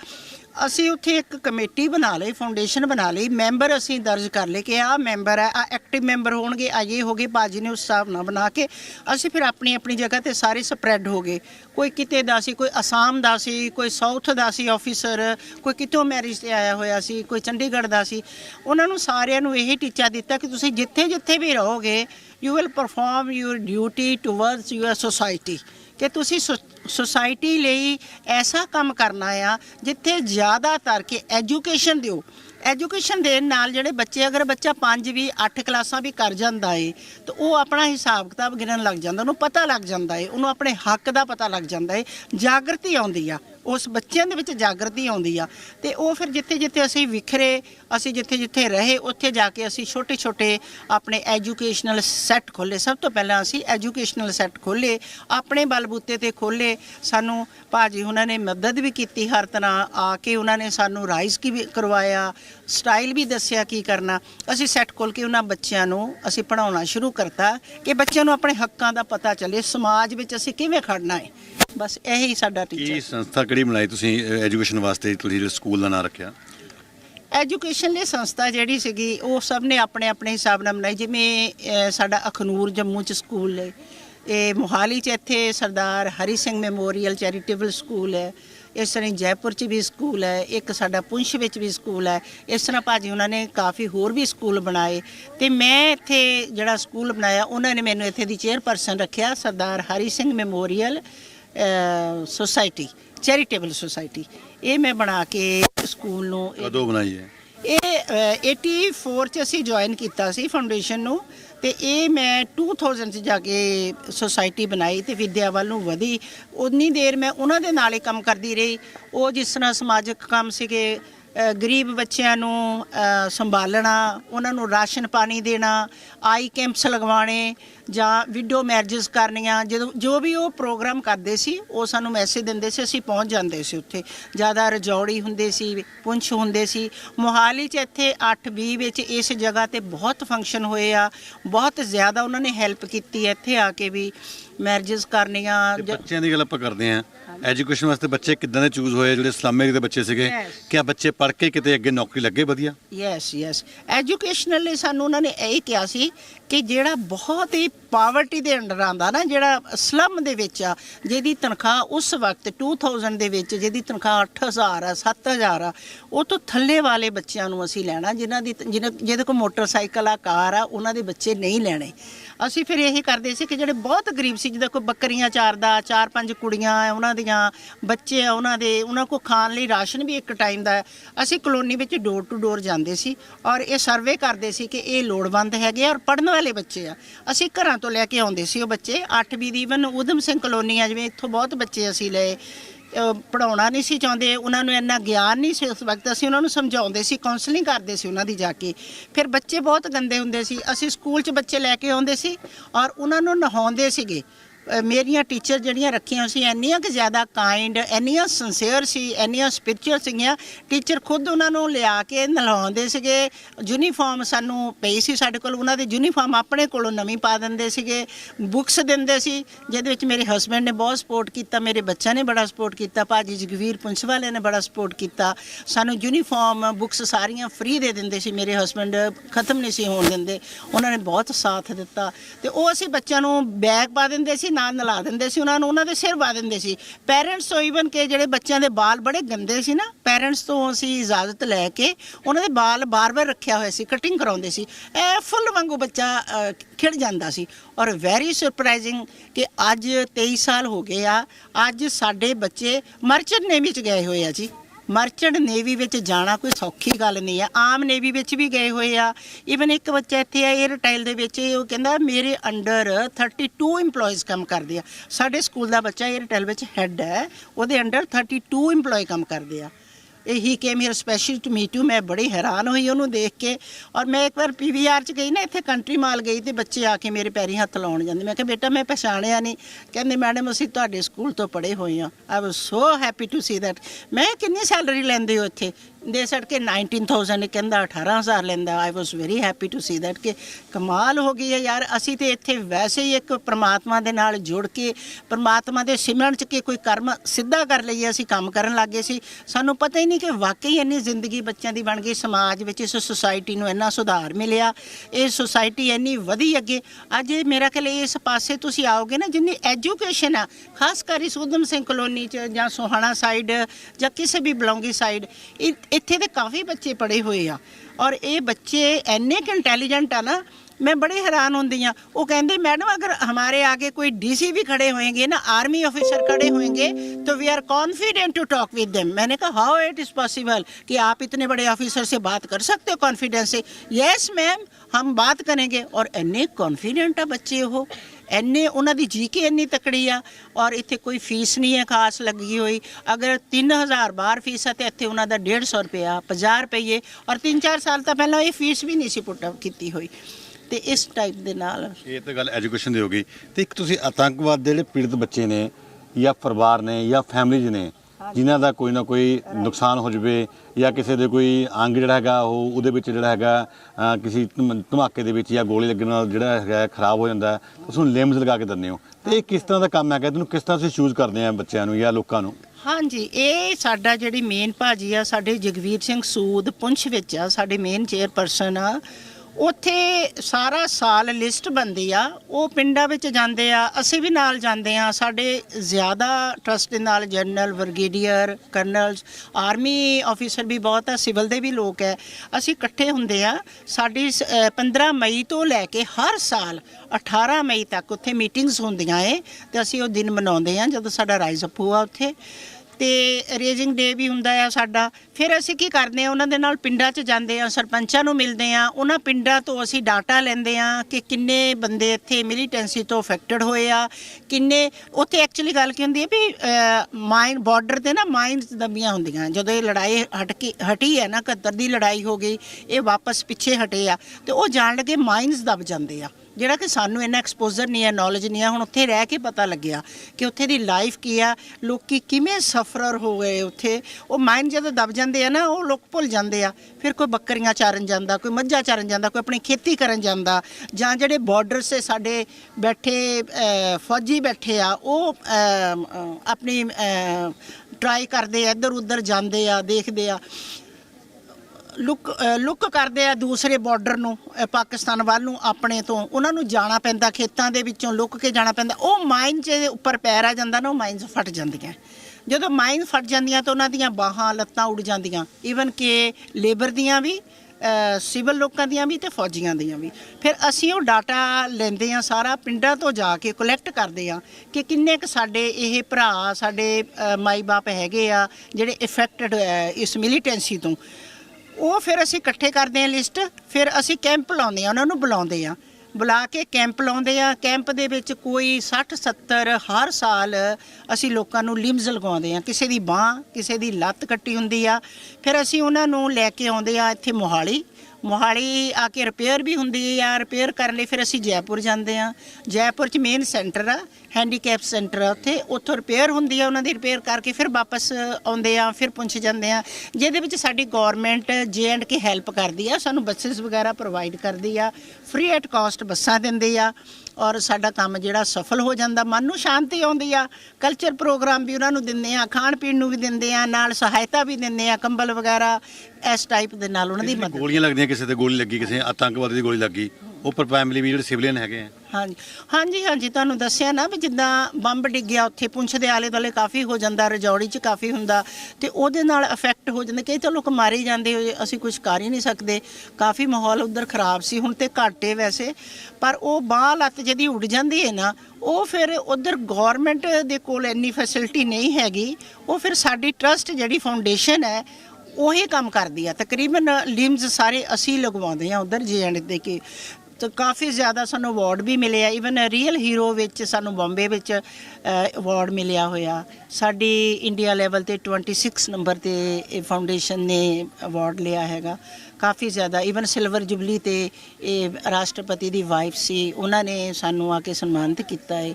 ਅਸੀਂ ਉੱਥੇ ਇੱਕ ਕਮੇਟੀ ਬਣਾ ਲਈ ਫਾਊਂਡੇਸ਼ਨ ਬਣਾ ਲਈ। ਮੈਂਬਰ ਅਸੀਂ ਦਰਜ ਕਰ ਲਏ ਕਿ ਆ ਮੈਂਬਰ ਹੈ ਆ ਐਕਟਿਵ ਮੈਂਬਰ ਹੋਣਗੇ ਆ ਇਹ ਹੋਗੇ ਬਾਜੀ ਨੇ ਉਸ ਹਿਸਾਬ ਨਾਲ ਬਣਾ ਕੇ ਅਸੀਂ ਫਿਰ ਆਪਣੀ ਆਪਣੀ ਜਗ੍ਹਾ ਤੇ ਸਾਰੇ ਸਪਰੈਡ ਹੋ ਗਏ। ਕੋਈ ਕਿਤੇ ਦਾ ਸੀ, ਕੋਈ ਅਸਾਮ ਦਾ ਸੀ, ਕੋਈ ਸਾਊਥ ਦਾ ਸੀ ਆਫੀਸਰ ਕੋਈ ਕਿਤੋਂ ਮੈਰਿਜ ਤੇ ਆਇਆ ਹੋਇਆ ਸੀ, ਕੋਈ ਚੰਡੀਗੜ੍ਹ ਦਾ ਸੀ। ਉਹਨਾਂ ਨੂੰ ਸਾਰਿਆਂ ਨੂੰ ਇਹ ਟੀਚਾ ਦਿੱਤਾ ਕਿ ਤੁਸੀਂ ਜਿੱਥੇ ਜਿੱਥੇ ਵੀ ਰਹੋਗੇ you will perform your duty towards your society ਕਿ ਤੁਸੀਂ ਸੁਸਾਇਟੀ ਲਈ ਐਸਾ ਕੰਮ ਕਰਨਾ ਆ ਜਿੱਥੇ ਜ਼ਿਆਦਾਤਰ ਕਿ ਐਜੂਕੇਸ਼ਨ ਦਿਓ। ਐਜੂਕੇਸ਼ਨ ਦੇਣ ਨਾਲ ਜਿਹੜੇ ਬੱਚੇ, ਅਗਰ ਬੱਚਾ 5 ਵੀ 8 ਕਲਾਸਾਂ ਵੀ ਕਰ ਜਾਂਦਾ ਏ, ਤਾਂ ਉਹ ਆਪਣਾ ਹਿਸਾਬ ਕਿਤਾਬ ਗਿਣਨ ਲੱਗ ਜਾਂਦਾ, ਉਹਨੂੰ ਪਤਾ ਲੱਗ ਜਾਂਦਾ ਏ, ਉਹਨੂੰ ਆਪਣੇ ਹੱਕ ਦਾ ਪਤਾ ਲੱਗ ਜਾਂਦਾ ਏ, ਜਾਗਰਤੀ ਆਉਂਦੀ ਆ। ਉਸ ਬੱਚਿਆਂ ਦੇ ਵਿੱਚ ਜਾਗਰਤੀ ਆਉਂਦੀ ਆ। ਤੇ ਉਹ ਫਿਰ ਜਿੱਥੇ ਜਿੱਥੇ ਅਸੀਂ ਵਿਖਰੇ, ਅਸੀਂ ਜਿੱਥੇ ਜਿੱਥੇ ਰਹੇ, ਉੱਥੇ ਜਾ ਕੇ ਅਸੀਂ ਛੋਟੇ ਛੋਟੇ ਆਪਣੇ ਐਜੂਕੇਸ਼ਨਲ ਸੈੱਟ ਖੋਲੇ ਸਭ ਤੋਂ ਪਹਿਲਾਂ ਅਸੀਂ ਐਜੂਕੇਸ਼ਨਲ ਸੈੱਟ ਖੋਲੇ ਆਪਣੇ ਬਲਬੂਤੇ ਤੇ ਖੋਲੇ ਸਾਨੂੰ ਭਾਜੀ ਉਹਨਾਂ ਨੇ ਮਦਦ ਵੀ ਕੀਤੀ ਹਰ ਤਰ੍ਹਾਂ ਆ ਕੇ ਉਹਨਾਂ ਨੇ ਸਾਨੂੰ ਰਾਈਜ਼ ਕੀ ਵੀ ਕਰਵਾਇਆ ਸਟਾਈਲ ਵੀ ਦੱਸਿਆ ਕੀ ਕਰਨਾ। ਅਸੀਂ ਸੈੱਟ ਖੋਲ ਕੇ ਉਹਨਾਂ ਬੱਚਿਆਂ ਨੂੰ ਅਸੀਂ ਪੜਾਉਣਾ ਸ਼ੁਰੂ ਕਰਤਾ। ਕਿ ਬੱਚਿਆਂ ਨੂੰ ਆਪਣੇ ਹੱਕਾਂ ਦਾ ਪਤਾ ਚੱਲੇ ਸਮਾਜ ਵਿੱਚ ਅਸੀਂ ਕਿਵੇਂ ਖੜਨਾ ਹੈ। ਬਸ ਇਹੀ ਸਾਡਾ ਕੀ ਟੀਚਰ ਸੰਸਥਾ ਕਿਹੜੀ ਬਣਾਈ ਤੁਸੀਂ ਐਜੂਕੇਸ਼ਨ ਵਾਸਤੇ ਤੁਸੀਂ ਸਕੂਲ ਦਾ ਨਾਮ ਰੱਖਿਆ? ਐਜੂਕੇਸ਼ਨ ਲਈ ਸੰਸਥਾ ਜਿਹੜੀ ਸੀਗੀ ਉਹ ਸਭ ਨੇ ਆਪਣੇ ਆਪਣੇ ਹਿਸਾਬ ਨਾਲ ਬਣਾਈ। ਜਿਵੇਂ ਸਾਡਾ ਅਖਨੂਰ ਜੰਮੂ ਚ ਸਕੂਲ ਹੈ। ਇਹ ਮੋਹਾਲੀ ਚ ਇੱਥੇ Sardar Hari Singh memorial charitable school ਹੈ। ਇਸ ਤਰ੍ਹਾਂ ਹੀ ਜੈਪੁਰ ਚ ਵੀ ਸਕੂਲ ਹੈ ਇੱਕ ਸਾਡਾ ਪੁੰਛ ਵਿੱਚ ਵੀ ਸਕੂਲ ਹੈ ਇਸ ਤਰ੍ਹਾਂ ਭਾਜੀ ਉਹਨਾਂ ਨੇ ਕਾਫੀ ਹੋਰ ਵੀ ਸਕੂਲ ਬਣਾਏ ਤੇ ਮੈਂ ਇੱਥੇ ਜਿਹੜਾ ਸਕੂਲ ਬਣਾਇਆ ਉਹਨਾਂ ਨੇ ਮੈਨੂੰ ਇੱਥੇ ਦੀ ਚੇਅਰਪਰਸਨ ਰੱਖਿਆ Sardar Hari Singh memorial society charitable society. ਇਹ ਮੈਂ ਬਣਾ ਕੇ ਸਕੂਲ ਨੂੰ ਕਦੋਂ ਬਣਾਈ ਹੈ? ਇਹ ਅ, 84 ਚ ਅਸੀਂ ਜੁਆਇਨ ਕੀਤਾ ਸੀ ਫਾਊਂਡੇਸ਼ਨ ਨੂੰ। ਤੇ ਇਹ ਮੈਂ 2000 ਚ ਜਾ ਕੇ ਸੁਸਾਇਟੀ ਬਣਾਈ ਤੇ ਵਿਦਿਆ ਵੱਲ ਨੂੰ ਵਧੀ। ਉਨੀ ਦੇਰ ਮੈਂ ਉਹਨਾਂ ਦੇ ਨਾਲ ਹੀ ਕੰਮ ਕਰਦੀ ਰਹੀ। ਉਹ ਜਿਸ ਤਰ੍ਹਾਂ ਸਮਾਜਿਕ ਕੰਮ ਸੀਗੇ ਗਰੀਬ ਬੱਚਿਆਂ ਨੂੰ ਸੰਭਾਲਣਾ ਉਹਨਾਂ ਨੂੰ ਰਾਸ਼ਨ ਪਾਣੀ ਦੇਣਾ ਆਈ ਕੈਂਪਸ ਲਗਵਾਉਣੇ ਜਾਂ ਵਿਡੋ ਮੈਰਿਜਸ ਕਰਨੀਆਂ ਜਦੋਂ ਜੋ ਵੀ ਉਹ ਪ੍ਰੋਗਰਾਮ ਕਰਦੇ ਸੀ ਉਹ ਸਾਨੂੰ ਮੈਸੇਜ ਦਿੰਦੇ ਸੀ ਅਸੀਂ ਪਹੁੰਚ ਜਾਂਦੇ ਸੀ ਉੱਥੇ। ਜ਼ਿਆਦਾ ਰਜੌੜੀ ਹੁੰਦੇ ਸੀ ਪੁੰਛ ਹੁੰਦੇ ਸੀ। ਮੋਹਾਲੀ 'ਚ ਇੱਥੇ 8-20 ਵਿੱਚ ਇਸ ਜਗ੍ਹਾ ਤੇ ਬਹੁਤ ਫੰਕਸ਼ਨ ਹੋਏ ਆ। ਬਹੁਤ ਜ਼ਿਆਦਾ ਉਹਨਾਂ ਨੇ ਹੈਲਪ ਕੀਤੀ ਇੱਥੇ ਆ ਕੇ ਵੀ ਮੈਰਿਜਸ ਕਰਨੀਆਂ ਬੱਚਿਆਂ ਦੀ ਗੱਲ ਆਪਾਂ ਕਰਦੇ ਹਾਂ। ਐਜੂਕੇਸ਼ਨ ਵਾਸਤੇ ਬੱਚੇ ਕਿੱਦਾਂ ਦੇ ਚੂਜ਼ ਹੋਏ ਜਿਹੜੇ ਸਲਮ ਏਰੀਆ ਦੇ ਬੱਚੇ ਸੀਗੇ Yes. ਕਿਆ ਬੱਚੇ ਪੜ੍ਹ ਕੇ ਕਿਤੇ ਅੱਗੇ ਨੌਕਰੀ ਲੱਗੇ ਵਧੀਆ? ਯੈਸ ਯੈਸ ਐਜੂਕੇਸ਼ਨਲੀ ਸਾਨੂੰ ਉਹਨਾਂ ਨੇ ਇਹ ਕਿਹਾ ਸੀ ਕਿ ਜਿਹੜਾ ਬਹੁਤ ਹੀ ਪਾਵਰਟੀ ਦੇ ਅੰਡਰ ਆਂਦਾ ਨਾ, ਜਿਹੜਾ ਸਲਮ ਦੇ ਵਿੱਚ ਆ, ਜਿਹਦੀ ਤਨਖਾਹ ਉਸ ਵਕਤ 2000 ਦੇ ਵਿੱਚ, ਜਿਹਦੀ ਤਨਖਾਹ 8000 ਆ 7000 ਆ, ਉਹ ਤੋਂ ਥੱਲੇ ਵਾਲੇ ਬੱਚਿਆਂ ਨੂੰ ਅਸੀਂ ਲੈਣਾ, ਜਿਨ੍ਹਾਂ ਦੀ ਜਿਹਨਾਂ ਜਿਹਦੇ ਕੋਲ ਮੋਟਰਸਾਈਕਲ ਆ, ਕਾਰ ਆ, ਉਹਨਾਂ ਦੇ ਬੱਚੇ ਨਹੀਂ ਲੈਣੇ। ਅਸੀਂ ਫਿਰ ਇਹ ਕਰਦੇ ਸੀ ਕਿ ਜਿਹੜੇ ਬਹੁਤ ਗਰੀਬ ਸੀ, ਜਿਹਦਾ ਕੋਈ ਬੱਕਰੀਆਂ ਚਾਰਦਾ, ਚਾਰ ਪੰਜ ਕੁੜੀਆਂ ਉਹਨਾਂ ਦੀਆਂ ਬੱਚੇ ਆ, ਉਹਨਾਂ ਦੇ, ਉਹਨਾਂ ਕੋਲ ਖਾਣ ਲਈ ਰਾਸ਼ਨ ਵੀ ਇੱਕ ਟਾਈਮ ਦਾ ਅਸੀਂ ਕਲੋਨੀ ਵਿੱਚ ਡੋਰ ਟੂ ਡੋਰ ਜਾਂਦੇ ਸੀ ਔਰ ਇਹ ਸਰਵੇ ਕਰਦੇ ਸੀ ਕਿ ਇਹ ਲੋੜਵੰਦ ਹੈਗੇ ਆ ਔਰ ਪੜਨ ਵਾਲੇ ਬੱਚੇ ਆ। ਅਸੀਂ ਘਰਾਂ ਤੋਂ ਲੈ ਕੇ ਆਉਂਦੇ ਸੀ ਉਹ ਬੱਚੇ। 8ਵੀਂ ਦੀ ਇਵਨ ਉਦਮ ਸਿੰਘ ਕਲੋਨੀ ਆ, ਜਿਵੇਂ ਇੱਥੋਂ ਬਹੁਤ ਬੱਚੇ ਅਸੀਂ ਲਏ। ਪੜਾਉਣਾ ਨਹੀਂ ਸੀ ਚਾਹੁੰਦੇ, ਉਹਨਾਂ ਨੂੰ ਇੰਨਾ ਗਿਆਨ ਨਹੀਂ ਸੀ ਉਸ ਵਕਤ। ਅਸੀਂ ਉਹਨਾਂ ਨੂੰ ਸਮਝਾਉਂਦੇ ਸੀ ਕਾਉਂਸਲਿੰਗ ਕਰਦੇ ਸੀ ਉਹਨਾਂ ਦੀ ਜਾ ਕੇ। ਫਿਰ ਬੱਚੇ ਬਹੁਤ ਗੰਦੇ ਹੁੰਦੇ ਸੀ। ਅਸੀਂ ਸਕੂਲ 'ਚ ਬੱਚੇ ਲੈ ਕੇ ਆਉਂਦੇ ਸੀ ਔਰ ਉਹਨਾਂ ਨੂੰ ਨਹਾਉਂਦੇ ਸੀਗੇ। ਮੇਰੀਆਂ ਟੀਚਰ ਜਿਹੜੀਆਂ ਰੱਖੀਆਂ ਸੀ, ਇੰਨੀਆਂ ਕਿ ਜ਼ਿਆਦਾ ਕਾਈਂਡ ਇੰਨੀਆਂ ਸਿੰਸੀਅਰ ਸੀ, ਇੰਨੀਆਂ ਸਪਿਰਚੁਅਲ ਸੀਗੀਆਂ। ਟੀਚਰ ਖੁਦ ਉਹਨਾਂ ਨੂੰ ਲਿਆ ਕੇ ਨਲਾਉਂਦੇ ਸੀਗੇ। ਯੂਨੀਫਾਰਮ ਸਾਨੂੰ ਪਈ ਸੀ ਸਾਡੇ ਕੋਲ। ਉਹਨਾਂ ਦੇ ਯੂਨੀਫਾਰਮ ਆਪਣੇ ਕੋਲੋਂ ਨਵੀਂ ਪਾ ਦਿੰਦੇ ਸੀਗੇ। ਬੁੱਕਸ ਦਿੰਦੇ ਸੀ, ਜਿਹਦੇ ਵਿੱਚ ਮੇਰੇ ਹਸਬੰਡ ਨੇ ਬਹੁਤ ਸਪੋਰਟ ਕੀਤਾ, ਮੇਰੇ ਬੱਚਿਆਂ ਨੇ ਬੜਾ ਸਪੋਰਟ ਕੀਤਾ, ਭਾਜੀ ਜਗਵੀਰ ਪੁੰਛ ਵਾਲੇ ਨੇ ਬੜਾ ਸਪੋਰਟ ਕੀਤਾ। ਸਾਨੂੰ ਯੂਨੀਫਾਰਮ ਬੁੱਕਸ ਸਾਰੀਆਂ ਫ੍ਰੀ ਦੇ ਦਿੰਦੇ ਸੀ। ਮੇਰੇ ਹਸਬੰਡ ਖਤਮ ਨਹੀਂ ਸੀ ਹੋਣ ਦਿੰਦੇ। ਉਹਨਾਂ ਨੇ ਬਹੁਤ ਸਾਥ ਦਿੱਤਾ। ਤੇ ਉਹ ਅਸੀਂ ਬੱਚਿਆਂ ਨੂੰ ਬੈਗ ਪਾ ਦਿੰਦੇ ਸੀ ਨਾਲ ਨਲਾ ਦਿੰਦੇ ਸੀ, ਉਹਨਾਂ ਨੂੰ ਉਹਨਾਂ ਦੇ ਸਿਰ ਪਾ ਦਿੰਦੇ ਸੀ। ਪੇਰੈਂਟਸ ਤੋਂ ਈਵਨ ਕਿ ਜਿਹੜੇ ਬੱਚਿਆਂ ਦੇ ਬਾਲ ਬੜੇ ਗੰਦੇ ਸੀ ਨਾ ਪੇਰੈਂਟਸ ਤੋਂ ਅਸੀਂ ਇਜਾਜ਼ਤ ਲੈ ਕੇ ਉਹਨਾਂ ਦੇ ਬਾਲ ਬਾਰ-ਬਾਰ ਰੱਖਿਆ ਹੋਇਆ ਸੀ ਕਟਿੰਗ ਕਰਾਉਂਦੇ ਸੀ। ਇਹ ਫੁੱਲ ਵਾਂਗੂ ਬੱਚਾ ਖਿੜ ਜਾਂਦਾ ਸੀ। ਔਰ ਵੈਰੀ ਸਰਪ੍ਰਾਈਜ਼ਿੰਗ ਕਿ ਅੱਜ 23 ਸਾਲ ਹੋ ਗਏ ਆ, ਅੱਜ ਸਾਡੇ ਬੱਚੇ ਮਰਚੈਂਟ ਨੇਵੀ ਚ ਗਏ ਹੋਏ ਆ ਜੀ। ਮਰਚੈਂਟ ਨੇਵੀ ਵਿੱਚ ਜਾਣਾ ਕੋਈ ਸੌਖੀ ਗੱਲ ਨਹੀਂ ਆ। ਆਮ ਨੇਵੀ ਵਿੱਚ ਵੀ ਗਏ ਹੋਏ ਆ। ਇਵਨ ਇੱਕ ਬੱਚਾ ਇੱਥੇ ਆ 에ਅਰਟੈਲ ਦੇ ਵਿੱਚ ਉਹ ਕਹਿੰਦਾ, ਮੇਰੇ ਅੰਡਰ 32 EMPLOYEES ਕੰਮ ਕਰਦੇ ਆ। ਸਾਡੇ ਸਕੂਲ ਦਾ ਬੱਚਾ 에ਅਰਟੈਲ ਵਿੱਚ ਹੈੱਡ ਹੈ। ਉਹਦੇ ਅੰਡਰ 32 EMPLOYE ਕੰਮ ਕਰਦੇ ਆ। He came here special to meet you ਮੈਂ ਬੜੀ ਹੈਰਾਨ ਹੋਈ ਉਹਨੂੰ ਦੇਖ ਕੇ। ਔਰ ਮੈਂ ਇੱਕ ਵਾਰ ਪੀਵੀਆਰ ਚ ਗਈ ਨਾ, ਇੱਥੇ ਕੰਟਰੀ ਮਾਲ ਗਈ ਤੇ ਬੱਚੇ ਆ ਕੇ ਮੇਰੇ ਪੈਰੀ ਹੱਥ ਲਾਉਣ ਜਾਂਦੇ। ਮੈਂ ਕਿਹਾ, ਬੇਟਾ, ਮੈਂ ਪਛਾਣਿਆ ਨਹੀਂ। ਕਹਿੰਦੇ, ਮੈਡਮ, ਅਸੀਂ ਤੁਹਾਡੇ ਸਕੂਲ ਤੋਂ ਪੜ੍ਹੇ ਹੋਏ ਹਾਂ। I was so happy to see that ਮੈਂ ਕਿੰਨੀ ਸੈਲਰੀ ਲੈਂਦੇ ਹੋ ਇੱਥੇ? ਦੇ ਸੜ ਕੇ 19000 ਕਹਿੰਦਾ 18000 ਲੈਂਦਾ I was very happy to see that ਕਿ ਕਮਾਲ ਹੋ ਗਈ ਹੈ ਯਾਰ ਅਸੀਂ ਤੇ ਇੱਥੇ ਵੈਸੇ ਹੀ ਇੱਕ ਪ੍ਰਮਾਤਮਾ ਦੇ ਨਾਲ ਜੁੜ ਕੇ ਪ੍ਰਮਾਤਮਾ ਦੇ ਸਿਮਰਨ ਚ ਕਿ ਕੋਈ ਕਰਮ ਸਿੱਧਾ ਕਰ ਲਈਏ ਅਸੀਂ ਕੰਮ ਕਰਨ ਲੱਗੇ ਸੀ ਸਾਨੂੰ ਪਤਾ ਹੀ ਨਹੀਂ ਕਿ ਵਾਕਈ ਇੰਨੀ ਜ਼ਿੰਦਗੀ ਬੱਚਿਆਂ ਦੀ ਬਣ ਗਈ ਸਮਾਜ ਵਿੱਚ ਇਸ ਸੁਸਾਇਟੀ ਨੂੰ ਇੰਨਾ ਸੁਧਾਰ ਮਿਲਿਆ ਇਹ ਸੁਸਾਇਟੀ ਇੰਨੀ ਵਧੀ ਅੱਗੇ ਅੱਜ ਇਹ ਮੇਰਾ ਖਿਆਲ ਇਸ ਪਾਸੇ ਤੁਸੀਂ ਆਓਗੇ ਨਾ ਜਿੰਨੀ ਐਜੂਕੇਸ਼ਨ ਆ ਖਾਸ ਕਰ ਇਸ ਉਦਮ ਸਿੰਘ ਕਲੋਨੀ ਚ ਜਾਂ ਸੋਹਾਣਾ ਸਾਈਡ ਜਾਂ ਕਿਸੇ ਵੀ ਬਲੌਂਗੀ ਸਾਈਡ ਇੱਥੇ ਦੇ ਕਾਫੀ ਬੱਚੇ ਪੜੇ ਹੋਏ ਆ ਔਰ ਇਹ ਬੱਚੇ ਇੰਨੇ ਕਿ ਇੰਟੈਲੀਜੈਂਟ ਆ ਨਾ मैं बड़े हैरान होती हूँ वो कहते मैडम अगर हमारे आगे कोई डीसी भी खड़े होंगे ना आर्मी ऑफिसर खड़े होंगे तो we are confident to talk with them मैंने कहा हाउ इट इज़ पॉसिबल कि आप इतने बड़े ऑफिसर से बात कर सकते हो कॉन्फिडेंस से यस मैम हम बात करेंगे और ਇੰਨੇ ਕੌਨਫੀਡੈਂਟ ਆ ਬੱਚੇ ਉਹ ਇੰਨੇ ਉਹਨਾਂ ਦੀ ਜੀ ਕੇ ਇੰਨੀ ਤਕੜੀ ਆ ਔਰ ਇੱਥੇ ਕੋਈ ਫੀਸ ਨਹੀਂ ਹੈ ਖਾਸ ਲੱਗੀ ਹੋਈ। ਅਗਰ 3000 ਬਾਹਰ ਫੀਸ ਹੈ ਤੇ ਇੱਥੇ ਉਹਨਾਂ ਦਾ 150 ਰੁਪਇਆ 50 ਰੁਪਏ ਔਰ 3-4 ਸਾਲ ਤਾਂ ਪਹਿਲਾਂ ਇਹ ਫੀਸ ਵੀ ਨਹੀਂ ਸੀ ਪੁੱਟ ਕੀਤੀ ਹੋਈ। ਤੇ ਇਸ ਟਾਈਪ ਦੇ ਨਾਲ ਇਹ ਤਾਂ ਗੱਲ ਐਜੂਕੇਸ਼ਨ ਦੀ ਹੋ ਗਈ। ਤੇ ਇੱਕ ਤੁਸੀਂ ਆਤੰਕਵਾਦ ਦੇ ਜਿਹੜੇ ਪੀੜਤ ਬੱਚੇ ਨੇ ਜਾਂ ਪਰਿਵਾਰ ਨੇ ਜਾਂ ਫੈਮਿਲੀਜ਼ ਨੇ ਜਿਨ੍ਹਾਂ ਦਾ ਕੋਈ ਨਾ ਕੋਈ ਨੁਕਸਾਨ ਹੋ ਜਵੇ ਜਾਂ ਕਿਸੇ ਦੇ ਕੋਈ ਅੰਗ ਜਿਹੜਾ ਹੈਗਾ ਉਹ ਉਹਦੇ ਵਿੱਚ ਜਿਹੜਾ ਹੈਗਾ ਕਿਸੇ ਧਮਾਕੇ ਦੇ ਵਿੱਚ ਜਾਂ ਗੋਲੀ ਲੱਗਣ ਨਾਲ ਜਿਹੜਾ ਹੈਗਾ ਖਰਾਬ ਹੋ ਜਾਂਦਾ ਹੈ, ਤੁਸੀਂ ਉਹਨੂੰ ਲਗਾ ਕੇ ਦਿੰਦੇ ਹੋ। ਤੇ ਇਹ ਕਿਸ ਤਰ੍ਹਾਂ ਦਾ ਕੰਮ ਹੈਗਾ? ਇਹਨੂੰ ਕਿਸ ਤਰ੍ਹਾਂ ਤੁਸੀਂ ਚੂਜ਼ ਕਰਦੇ ਆ ਬੱਚਿਆਂ ਨੂੰ ਜਾਂ ਲੋਕਾਂ ਨੂੰ? ਹਾਂਜੀ ਇਹ ਸਾਡਾ ਜਿਹੜੀ ਮੇਨ ਭਾਜੀ ਆ ਸਾਡੇ ਜਗਵੀਰ ਸਿੰਘ ਸੂਦ ਪੁੰਛ ਵਿੱਚ ਆ ਸਾਡੇ ਮੇਨ ਚੇਅਰਪਰਸਨ ਆ। ਉੱਥੇ ਸਾਰਾ ਸਾਲ ਲਿਸਟ ਬੰਦੀ ਆ ਉਹ ਪਿੰਡਾਂ ਵਿੱਚ ਜਾਂਦੇ ਆ ਅਸੀਂ ਵੀ ਨਾਲ ਜਾਂਦੇ ਆ ਸਾਡੇ ਜ਼ਿਆਦਾ ਟਰਸਟ ਦੇ ਨਾਲ general brigadier colonels army officer ਵੀ ਬਹੁਤ ਆ ਸਿਵਲ ਦੇ ਵੀ ਲੋਕ ਹੈ ਅਸੀਂ ਇਕੱਠੇ ਹੁੰਦੇ ਆ ਸਾਡੀ ਸ- ਅ, 15 ਮਈ ਤੋਂ ਲੈ ਕੇ ਹਰ ਸਾਲ 18 ਮਈ ਤੱਕ ਉੱਥੇ ਮੀਟਿੰਗਸ ਹੁੰਦੀਆਂ ਏ ਤੇ ਅਸੀਂ ਉਹ ਦਿਨ ਮਨਾਉਂਦੇ ਆ ਜਦੋਂ ਸਾਡਾ ਰਾਈਜ਼ ਅਪ ਹੋਆ ਉੱਥੇ। ਤੇ ਰੇਜ਼ਿੰਗ ਡੇ ਵੀ ਹੁੰਦਾ ਆ ਸਾਡਾ। ਫਿਰ ਅਸੀਂ ਕੀ ਕਰਦੇ ਆ, ਉਹਨਾਂ ਦੇ ਨਾਲ ਪਿੰਡਾਂ 'ਚ ਜਾਂਦੇ ਆ, ਸਰਪੰਚਾਂ ਨੂੰ ਮਿਲਦੇ ਆ। ਉਹਨਾਂ ਪਿੰਡਾਂ ਤੋਂ ਅਸੀਂ ਡਾਟਾ ਲੈਂਦੇ ਆ ਕਿ ਕਿੰਨੇ ਬੰਦੇ ਇੱਥੇ ਮਿਲੀਟੈਂਸੀ ਤੋਂ ਅਫੈਕਟਡ ਹੋਏ ਆ, ਕਿੰਨੇ, ਉੱਥੇ ਐਕਚੁਅਲੀ ਗੱਲ ਕੀ ਹੁੰਦੀ ਹੈ ਵੀ ਮਾਈਨ ਬਾਰਡਰ ਤੇ ਨਾ ਮਾਈਨਸ ਦਬੀਆਂ ਹੁੰਦੀਆਂ। ਜਦੋਂ ਇਹ ਲੜਾਈ ਹਟ ਕੇ, ਹਟੀ ਹੈ ਨਾ 71 ਦੀ ਲੜਾਈ ਹੋ ਗਈ, ਇਹ ਵਾਪਸ ਪਿੱਛੇ ਹਟੇ ਆ। ਤੇ ਉਹ ਜਾਣ ਲੱਗੇ ਮਾਈਨਸ ਦਬ ਜਾਂਦੇ ਆ। ਜਿਹੜਾ ਕਿ ਸਾਨੂੰ ਇੰਨਾ ਐਕਸਪੋਜ਼ਰ ਨਹੀਂ ਹੈ ਨੌਲੇਜ ਨਹੀਂ ਹੈ, ਹੁਣ ਉੱਥੇ ਰਹਿ ਕੇ ਪਤਾ ਲੱਗਿਆ ਕਿ ਉੱਥੇ ਦੀ ਲਾਈਫ ਕੀ ਆ ਲੋਕੀ ਕਿਵੇਂ ਸਫਰਰ ਹੋ ਗਏ ਉੱਥੇ। ਉਹ ਮਾਈਂਡ ਜਦੋਂ ਦਬ ਜਾਂਦੇ ਆ ਨਾ, ਉਹ ਲੋਕ ਭੁੱਲ ਜਾਂਦੇ ਆ। ਫਿਰ ਕੋਈ ਬੱਕਰੀਆਂ ਚਾਰਨ ਜਾਂਦਾ, ਕੋਈ ਮੱਝਾਂ ਚਾਰਨ ਜਾਂਦਾ, ਕੋਈ ਆਪਣੀ ਖੇਤੀ ਕਰਨ ਜਾਂਦਾ, ਜਾਂ ਜਿਹੜੇ ਬਾਰਡਰ 'ਤੇ ਸਾਡੇ ਬੈਠੇ ਫੌਜੀ ਬੈਠੇ ਆ, ਉਹ ਆਪਣੀ ਟਰਾਈ ਕਰਦੇ ਆ ਇੱਧਰ ਉੱਧਰ ਜਾਂਦੇ ਆ, ਦੇਖਦੇ ਆ। ਲੁੱਕ ਲੁੱਕ ਕਰਦੇ ਆ ਦੂਸਰੇ ਬਾਰਡਰ ਨੂੰ ਪਾਕਿਸਤਾਨ ਵੱਲ ਨੂੰ, ਆਪਣੇ ਤੋਂ। ਉਹਨਾਂ ਨੂੰ ਜਾਣਾ ਪੈਂਦਾ, ਖੇਤਾਂ ਦੇ ਵਿੱਚੋਂ ਲੁੱਕ ਕੇ ਜਾਣਾ ਪੈਂਦਾ। ਉਹ ਮਾਈਨ 'ਚ ਉੱਪਰ ਪੈਰ ਆ ਜਾਂਦਾ ਨਾ, ਉਹ ਮਾਈਨਸ ਫਟ ਜਾਂਦੀਆਂ। ਜਦੋਂ ਮਾਈਨ ਫਟ ਜਾਂਦੀਆਂ ਤਾਂ ਉਹਨਾਂ ਦੀਆਂ ਬਾਹਾਂ, ਲੱਤਾਂ ਉੱਡ ਜਾਂਦੀਆਂ। ਈਵਨ ਕਿ ਲੇਬਰ ਦੀਆਂ ਵੀ ਸਿਵਲ ਲੋਕਾਂ ਦੀਆਂ ਵੀ ਤੇ ਫੌਜੀਆਂ ਦੀਆਂ ਵੀ। ਫਿਰ ਅਸੀਂ ਉਹ ਡਾਟਾ ਲੈਂਦੇ ਆ ਸਾਰਾ, ਪਿੰਡਾਂ ਤੋਂ ਜਾ ਕੇ ਕਲੈਕਟ ਕਰਦੇ ਆ ਕਿ ਕਿੰਨੇ ਕ ਸਾਡੇ ਇਹ ਭਰਾ, ਸਾਡੇ ਮਾਈ ਬਾਪ ਹੈਗੇ ਆ, ਜਿਹੜੇ ਇਫੈਕਟਡ ਇਸ ਮਿਲੀਟੈਂਸੀ ਤੋਂ। ਉਹ ਫਿਰ ਅਸੀਂ ਇਕੱਠੇ ਕਰਦੇ ਹਾਂ ਲਿਸਟ, ਫਿਰ ਅਸੀਂ ਕੈਂਪ ਲਾਉਂਦੇ ਆ ਉਹਨਾਂ ਨੂੰ ਬੁਲਾਉਂਦੇ ਆ ਬੁਲਾ ਕੇ ਕੈਂਪ ਲਾਉਂਦੇ ਆ ਕੈਂਪ ਦੇ ਵਿੱਚ ਕੋਈ 60 70 ਹਰ ਸਾਲ ਅਸੀਂ ਲੋਕਾਂ ਨੂੰ ਲਿਮਜ਼ ਲਗਾਉਂਦੇ ਆ ਕਿਸੇ ਦੀ ਬਾਹ, ਕਿਸੇ ਦੀ ਲੱਤ ਕੱਟੀ ਹੁੰਦੀ ਆ। ਫਿਰ ਅਸੀਂ ਉਹਨਾਂ ਨੂੰ ਲੈ ਕੇ ਆਉਂਦੇ ਆ ਇੱਥੇ ਮੋਹਾਲੀ। ਮੋਹਾਲੀ ਆ ਕੇ ਰਿਪੇਅਰ ਵੀ ਹੁੰਦੀ ਆ। ਰਿਪੇਅਰ ਕਰਨ ਲਈ ਫਿਰ ਅਸੀਂ ਜੈਪੁਰ ਜਾਂਦੇ ਆ ਜੈਪੁਰ ਚ ਮੇਨ ਸੈਂਟਰ ਆ। ਹੈਂਡੀਕੈਪ ਸੈਂਟਰ ਆ ਉੱਥੇ। ਉੱਥੋਂ ਰਿਪੇਅਰ ਹੁੰਦੀ ਆ ਉਹਨਾਂ ਦੀ ਰਿਪੇਅਰ ਕਰਕੇ ਫਿਰ ਵਾਪਸ ਆਉਂਦੇ ਆ ਫਿਰ ਪੁੰਛ ਜਾਂਦੇ ਆ। ਜਿਹਦੇ ਵਿੱਚ ਸਾਡੀ ਗਵਰਨਮੈਂਟ ਜੇ ਐਂਡ ਕੇ ਹੈਲਪ ਕਰਦੀ ਆ ਸਾਨੂੰ ਬੱਸਸ ਵਗੈਰਾ ਪ੍ਰੋਵਾਈਡ ਕਰਦੀ ਆ ਫ੍ਰੀ ਐਟ ਕਾਸਟ ਬੱਸਾਂ ਦਿੰਦੀ ਆ। ਔਰ ਸਾਡਾ ਕੰਮ ਜਿਹੜਾ ਸਫਲ ਹੋ ਜਾਂਦਾ ਮਨ ਨੂੰ ਸ਼ਾਂਤੀ ਆਉਂਦੀ ਆ। ਕਲਚਰ ਪ੍ਰੋਗਰਾਮ ਵੀ ਉਹਨਾਂ ਨੂੰ ਦਿੰਦੇ ਆ ਖਾਣ ਪੀਣ ਨੂੰ ਵੀ ਦਿੰਦੇ ਆ ਨਾਲ ਸਹਾਇਤਾ ਵੀ ਦਿੰਦੇ ਆ ਕੰਬਲ ਵਗੈਰਾ ਇਸ ਟਾਈਪ ਦੇ ਨਾਲ ਉਹਨਾਂ ਦੀ ਮਦਦ ਗੋਲੀਆਂ ਲੱਗਦੀਆਂ ਕਿਸੇ ਤੇ ਗੋਲੀ ਲੱਗੀ ਕਿਸੇ ਆਤੰਕਵਾਦੀ ਦੀ ਗੋਲੀ ਲੱਗੀ? ਉੱਪਰ ਫੈਮਿਲੀ ਵੀ ਜਿਹੜੇ ਸਿਵਲੀਅਨ ਹੈਗੇ ਆ। ਹਾਂਜੀ। ਹਾਂਜੀ ਹਾਂਜੀ, ਤੁਹਾਨੂੰ ਦੱਸਿਆ ਨਾ ਵੀ ਜਿੱਦਾਂ ਬੰਬ ਡਿੱਗਿਆ, ਉੱਥੇ ਪੁੰਛ ਦੇ ਆਲੇ ਦੁਆਲੇ ਕਾਫੀ ਹੋ ਜਾਂਦਾ, ਰਜੌੜੀ 'ਚ ਕਾਫੀ ਹੁੰਦਾ, ਤੇ ਉਹਦੇ ਨਾਲ ਇਫੈਕਟ ਹੋ ਜਾਂਦਾ। ਕਈ ਤਾਂ ਲੋਕ ਮਾਰੇ ਹੀ ਜਾਂਦੇ ਹੋਏ, ਅਸੀਂ ਕੁਝ ਕਰ ਹੀ ਨਹੀਂ ਸਕਦੇ। ਕਾਫੀ ਮਾਹੌਲ ਉਧਰ ਖਰਾਬ ਸੀ, ਹੁਣ ਤੇ ਘਾਟੇ ਵੈਸੇ। ਪਰ ਉਹ ਬਾਹ ਲੱਤ ਜਿਹਦੀ ਉੱਡ ਜਾਂਦੀ ਹੈ ਨਾ, ਉਹ ਫਿਰ ਉਧਰ ਗਵਰਨਮੈਂਟ ਦੇ ਕੋਲ ਇੰਨੀ ਫੈਸਿਲਿਟੀ ਨਹੀਂ ਹੈਗੀ। ਉਹ ਫਿਰ ਸਾਡੀ ਟਰਸਟ ਜਿਹੜੀ ਫਾਊਂਡੇਸ਼ਨ ਹੈ, ਉਹੀ ਕੰਮ ਕਰਦੀ ਆ। ਤਕਰੀਬਨ ਲਿਮਜ਼ ਸਾਰੇ ਅਸੀਂ ਲਗਵਾਉਂਦੇ ਆ ਉਧਰ ਜੇ ਐਂਡ ਦੇ ਕੇ ਤਾਂ ਕਾਫੀ ਜ਼ਿਆਦਾ ਸਾਨੂੰ ਅਵਾਰਡ ਵੀ ਮਿਲੇ ਆ। ਇਵਨ ਰੀਅਲ ਹੀਰੋ ਵਿੱਚ ਸਾਨੂੰ ਬੰਬੇ ਵਿੱਚ ਅਵਾਰਡ ਮਿਲਿਆ ਹੋਇਆ। ਸਾਡੀ ਇੰਡੀਆ ਲੈਵਲ ਤੇ 26 ਨੰਬਰ ਤੇ ਫਾਊਂਡੇਸ਼ਨ ਨੇ ਅਵਾਰਡ ਲਿਆ ਹੈਗਾ। ਕਾਫੀ ਜ਼ਿਆਦਾ ਇਵਨ ਸਿਲਵਰ ਜੁਬਲੀ ਤੇ ਇਹ ਰਾਸ਼ਟਰਪਤੀ ਦੀ ਵਾਈਫ ਸੀ, ਉਹਨਾਂ ਨੇ ਸਾਨੂੰ ਆ ਕੇ ਸਨਮਾਨਿਤ ਕੀਤਾ ਹੈ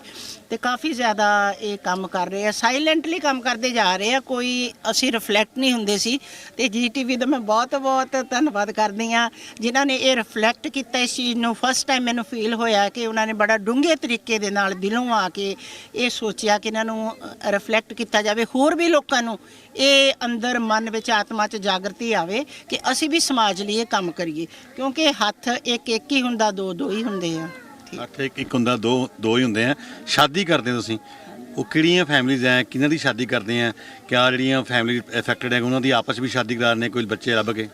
ਤੇ ਕਾਫੀ ਜ਼ਿਆਦਾ ਇਹ ਕੰਮ ਕਰ ਰਹੇ ਆ ਸਾਇਲੈਂਟਲੀ ਕੰਮ ਕਰਦੇ ਜਾ ਰਹੇ ਆ, ਕੋਈ ਅਸੀਂ ਰਿਫਲੈਕਟ ਨਹੀਂ ਹੁੰਦੇ ਸੀ। ਤੇ ਜੀਟੀਵੀ ਦਾ ਮੈਂ ਬਹੁਤ ਬਹੁਤ ਧੰਨਵਾਦ ਕਰਦੀ ਆ ਜਿਨ੍ਹਾਂ ਨੇ ਇਹ ਰਿਫਲੈਕਟ ਕੀਤਾ ਇਸ ਚੀਜ਼ ਨੂੰ। ਫਸਟ ਟਾਈਮ ਮੈਨੂੰ ਫੀਲ ਹੋਇਆ ਕਿ ਉਹਨਾਂ ਨੇ ਬੜਾ ਡੂੰਘੇ ਤਰੀਕੇ ਦੇ ਨਾਲ ਦਿਲੋਂ ਆ ਕੇ ਇਹ ਸੋਚਿਆ ਕਿ ਇਹਨਾਂ ਨੂੰ ਰਿਫਲੈਕਟ ਕੀਤਾ ਜਾਵੇ, ਹੋਰ ਵੀ ਲੋਕਾਂ ਨੂੰ ਇਹ ਅੰਦਰ ਮਨ ਵਿੱਚ ਆਤਮਾ 'ਚ ਜਾਗਰਤੀ ਆਵੇ ਕਿ ਅਸੀਂ ਵੀ ਸਮਾਜ ਲਈ ਇਹ ਕੰਮ ਕਰੀਏ। ਕਿਉਂਕਿ ਹੱਥ ਇੱਕ ਇੱਕ ਹੀ ਹੁੰਦਾ, ਦੋ ਦੋ ਹੀ ਹੁੰਦੇ ਆ। ਠੀਕ। ਅੱਠ ਇੱਕ ਇੱਕ ਹੁੰਦਾ, ਦੋ ਦੋ ਹੀ ਹੁੰਦੇ ਆ। ਸ਼ਾਦੀ ਕਰਦੇ ਤੁਸੀਂ? ਉਹ ਕਿਹੜੀਆਂ ਫੈਮਿਲੀਜ਼ ਐ? ਕਿਹਨਾਂ ਦੀ ਸ਼ਾਦੀ ਕਰਦੇ ਆ? ਕਿਆ ਜਿਹੜੀਆਂ ਫੈਮਿਲੀ ਅਫੈਕਟਡ ਹੈ ਉਹਨਾਂ ਦੀ ਆਪਸ ਵਿੱਚ ਸ਼ਾਦੀ ਕਰਾ ਕਰਾਣੇ ਕੋਈ ਬੱਚੇ ਲੱਭ ਕੇ?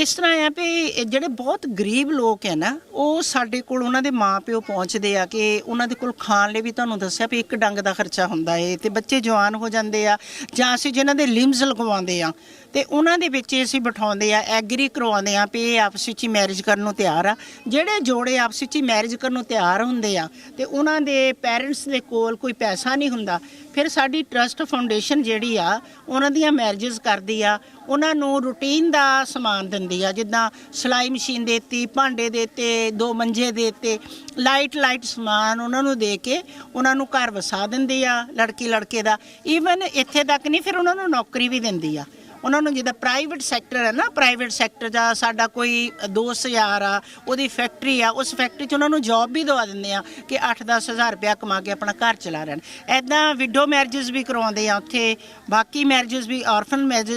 ਇਸ ਤਰ੍ਹਾਂ ਆ ਵੀ ਜਿਹੜੇ ਬਹੁਤ ਗਰੀਬ ਲੋਕ ਹੈ ਨਾ, ਉਹ ਸਾਡੇ ਕੋਲ ਉਹਨਾਂ ਦੇ ਮਾਪਿਓ ਪਹੁੰਚਦੇ ਆ ਕਿ ਉਹਨਾਂ ਦੇ ਕੋਲ ਖਾਣ ਲਈ ਵੀ ਤੁਹਾਨੂੰ ਦੱਸਿਆ ਵੀ ਇੱਕ ਡੰਗ ਦਾ ਖਰਚਾ ਹੁੰਦਾ ਏ ਤੇ ਬੱਚੇ ਜਵਾਨ ਹੋ ਜਾਂਦੇ ਆ ਜਾਂ ਅਸੀਂ ਜਿਨ੍ਹਾਂ ਦੇ ਲਿੰਬਸ ਲਗਵਾਉਂਦੇ ਆ ਤੇ ਉਹਨਾਂ ਦੇ ਵਿੱਚ ਅਸੀਂ ਬਿਠਾਉਂਦੇ ਆ, ਐਗਰੀ ਕਰਵਾਉਂਦੇ ਆ ਵੀ ਇਹ ਆਪਸ ਵਿੱਚ ਹੀ ਮੈਰਿਜ ਕਰਨ ਨੂੰ ਤਿਆਰ ਆ। ਜਿਹੜੇ ਜੋੜੇ ਆਪਸ ਵਿੱਚ ਹੀ ਮੈਰਿਜ ਕਰਨ ਨੂੰ ਤਿਆਰ ਹੁੰਦੇ ਆ ਤੇ ਉਹਨਾਂ ਦੇ ਪੇਰੈਂਟਸ ਦੇ ਕੋਲ ਕੋਈ ਪੈਸਾ ਨਹੀਂ ਹੁੰਦਾ ਫਿਰ ਸਾਡੀ ਟਰਸਟ ਫਾਊਂਡੇਸ਼ਨ ਜਿਹੜੀ ਆ, ਉਹਨਾਂ ਦੀਆਂ ਮੈਰਿਜਸ ਕਰਦੀ ਆ। ਉਹਨਾਂ ਨੂੰ ਰੂਟੀਨ ਦਾ ਸਮਾਨ ਦਿੰਦੀ ਆ, ਜਿੱਦਾਂ ਸਿਲਾਈ ਮਸ਼ੀਨ ਦੇਤੀ, ਭਾਂਡੇ ਦੇਤੇ, ਦੋ ਮੰਜੇ ਦੇਤੇ ਲਾਈਟ ਲਾਈਟ ਸਮਾਨ ਉਹਨਾਂ ਨੂੰ ਦੇ ਕੇ ਉਹਨਾਂ ਨੂੰ ਘਰ ਵਸਾ ਦਿੰਦੀ ਆ ਲੜਕੀ ਲੜਕੇ ਦਾ। ਈਵਨ ਇੱਥੇ ਤੱਕ ਨਹੀਂ, ਫਿਰ ਉਹਨਾਂ ਨੂੰ ਨੌਕਰੀ ਵੀ ਦਿੰਦੀ ਆ। ਉਹਨਾਂ ਨੂੰ ਜਿੱਦਾਂ ਪ੍ਰਾਈਵੇਟ ਸੈਕਟਰ ਹੈ ਨਾ ਪ੍ਰਾਈਵੇਟ ਸੈਕਟਰ ਦਾ ਸਾਡਾ ਕੋਈ ਦੋਸਤ ਯਾਰ ਆ, ਉਹਦੀ ਫੈਕਟਰੀ ਆ, ਉਸ ਫੈਕਟਰੀ 'ਚ ਉਹਨਾਂ ਨੂੰ ਜੌਬ ਵੀ ਦਵਾ ਦਿੰਦੇ ਆ ਕਿ 8-10 ਹਜ਼ਾਰ ਰੁਪਇਆ ਕਮਾ ਕੇ ਆਪਣਾ ਘਰ ਚਲਾ ਰਹਿਣ। ਐਦਾਂ ਵਿਡੋ ਮੈਰਿਜਸ ਵੀ ਕਰਵਾਉਂਦੇ ਆ ਉੱਥੇ, ਬਾਕੀ ਮੈਰਿਜਸ ਵੀ ਔਰਫਨ ਮੈਰਿਜ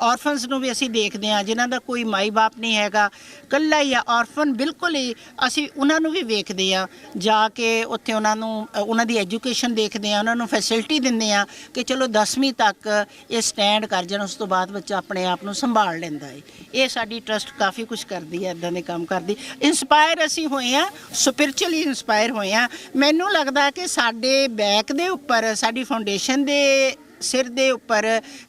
ਔਰਫਨਸ ਨੂੰ ਵੀ ਅਸੀਂ ਦੇਖਦੇ ਆ, ਜਿਨ੍ਹਾਂ ਦਾ ਕੋਈ ਮਾਈ ਬਾਪ ਨਹੀਂ ਹੈਗਾ ਕੱਲਾ ਹੀ ਆ ਔਰਫਨ ਬਿਲਕੁਲ ਹੀ ਅਸੀਂ ਉਹਨਾਂ ਨੂੰ ਵੀ ਵੇਖਦੇ ਆ, ਜਾ ਕੇ ਉੱਥੇ ਉਹਨਾਂ ਨੂੰ ਉਹਨਾਂ ਦੀ ਐਜੂਕੇਸ਼ਨ ਦੇਖਦੇ ਆ, ਉਹਨਾਂ ਨੂੰ ਫੈਸਿਲਿਟੀ ਦਿੰਦੇ ਆ ਕਿ ਚਲੋ 10ਵੀਂ ਤੱਕ ਇਹ ਸਟੈਂਡ ਕਰ ਜਾਣ, ਉਸ ਤੋਂ ਬਾਅਦ ਬੱਚਾ ਆਪਣੇ ਆਪ ਨੂੰ ਸੰਭਾਲ ਲੈਂਦਾ ਹੈ ਇਹ ਸਾਡੀ ਟਰਸਟ ਕਾਫੀ ਕੁਝ ਕਰਦੀ ਹੈ ਇਦਾਂ ਦੇ ਕੰਮ ਕਰਦੀ। ਇਨਸਪਾਇਰ ਅਸੀਂ ਹੋਏ ਆ ਸਪਿਰਚੁਅਲੀ ਇਨਸਪਾਇਰ ਹੋਏ ਆ। ਮੈਨੂੰ ਲੱਗਦਾ ਕਿ ਸਾਡੇ ਬੈਕ ਦੇ ਉੱਪਰ, ਸਾਡੀ ਫਾਊਂਡੇਸ਼ਨ ਦੇ ਸਿਰ ਦੇ ਉੱਪਰ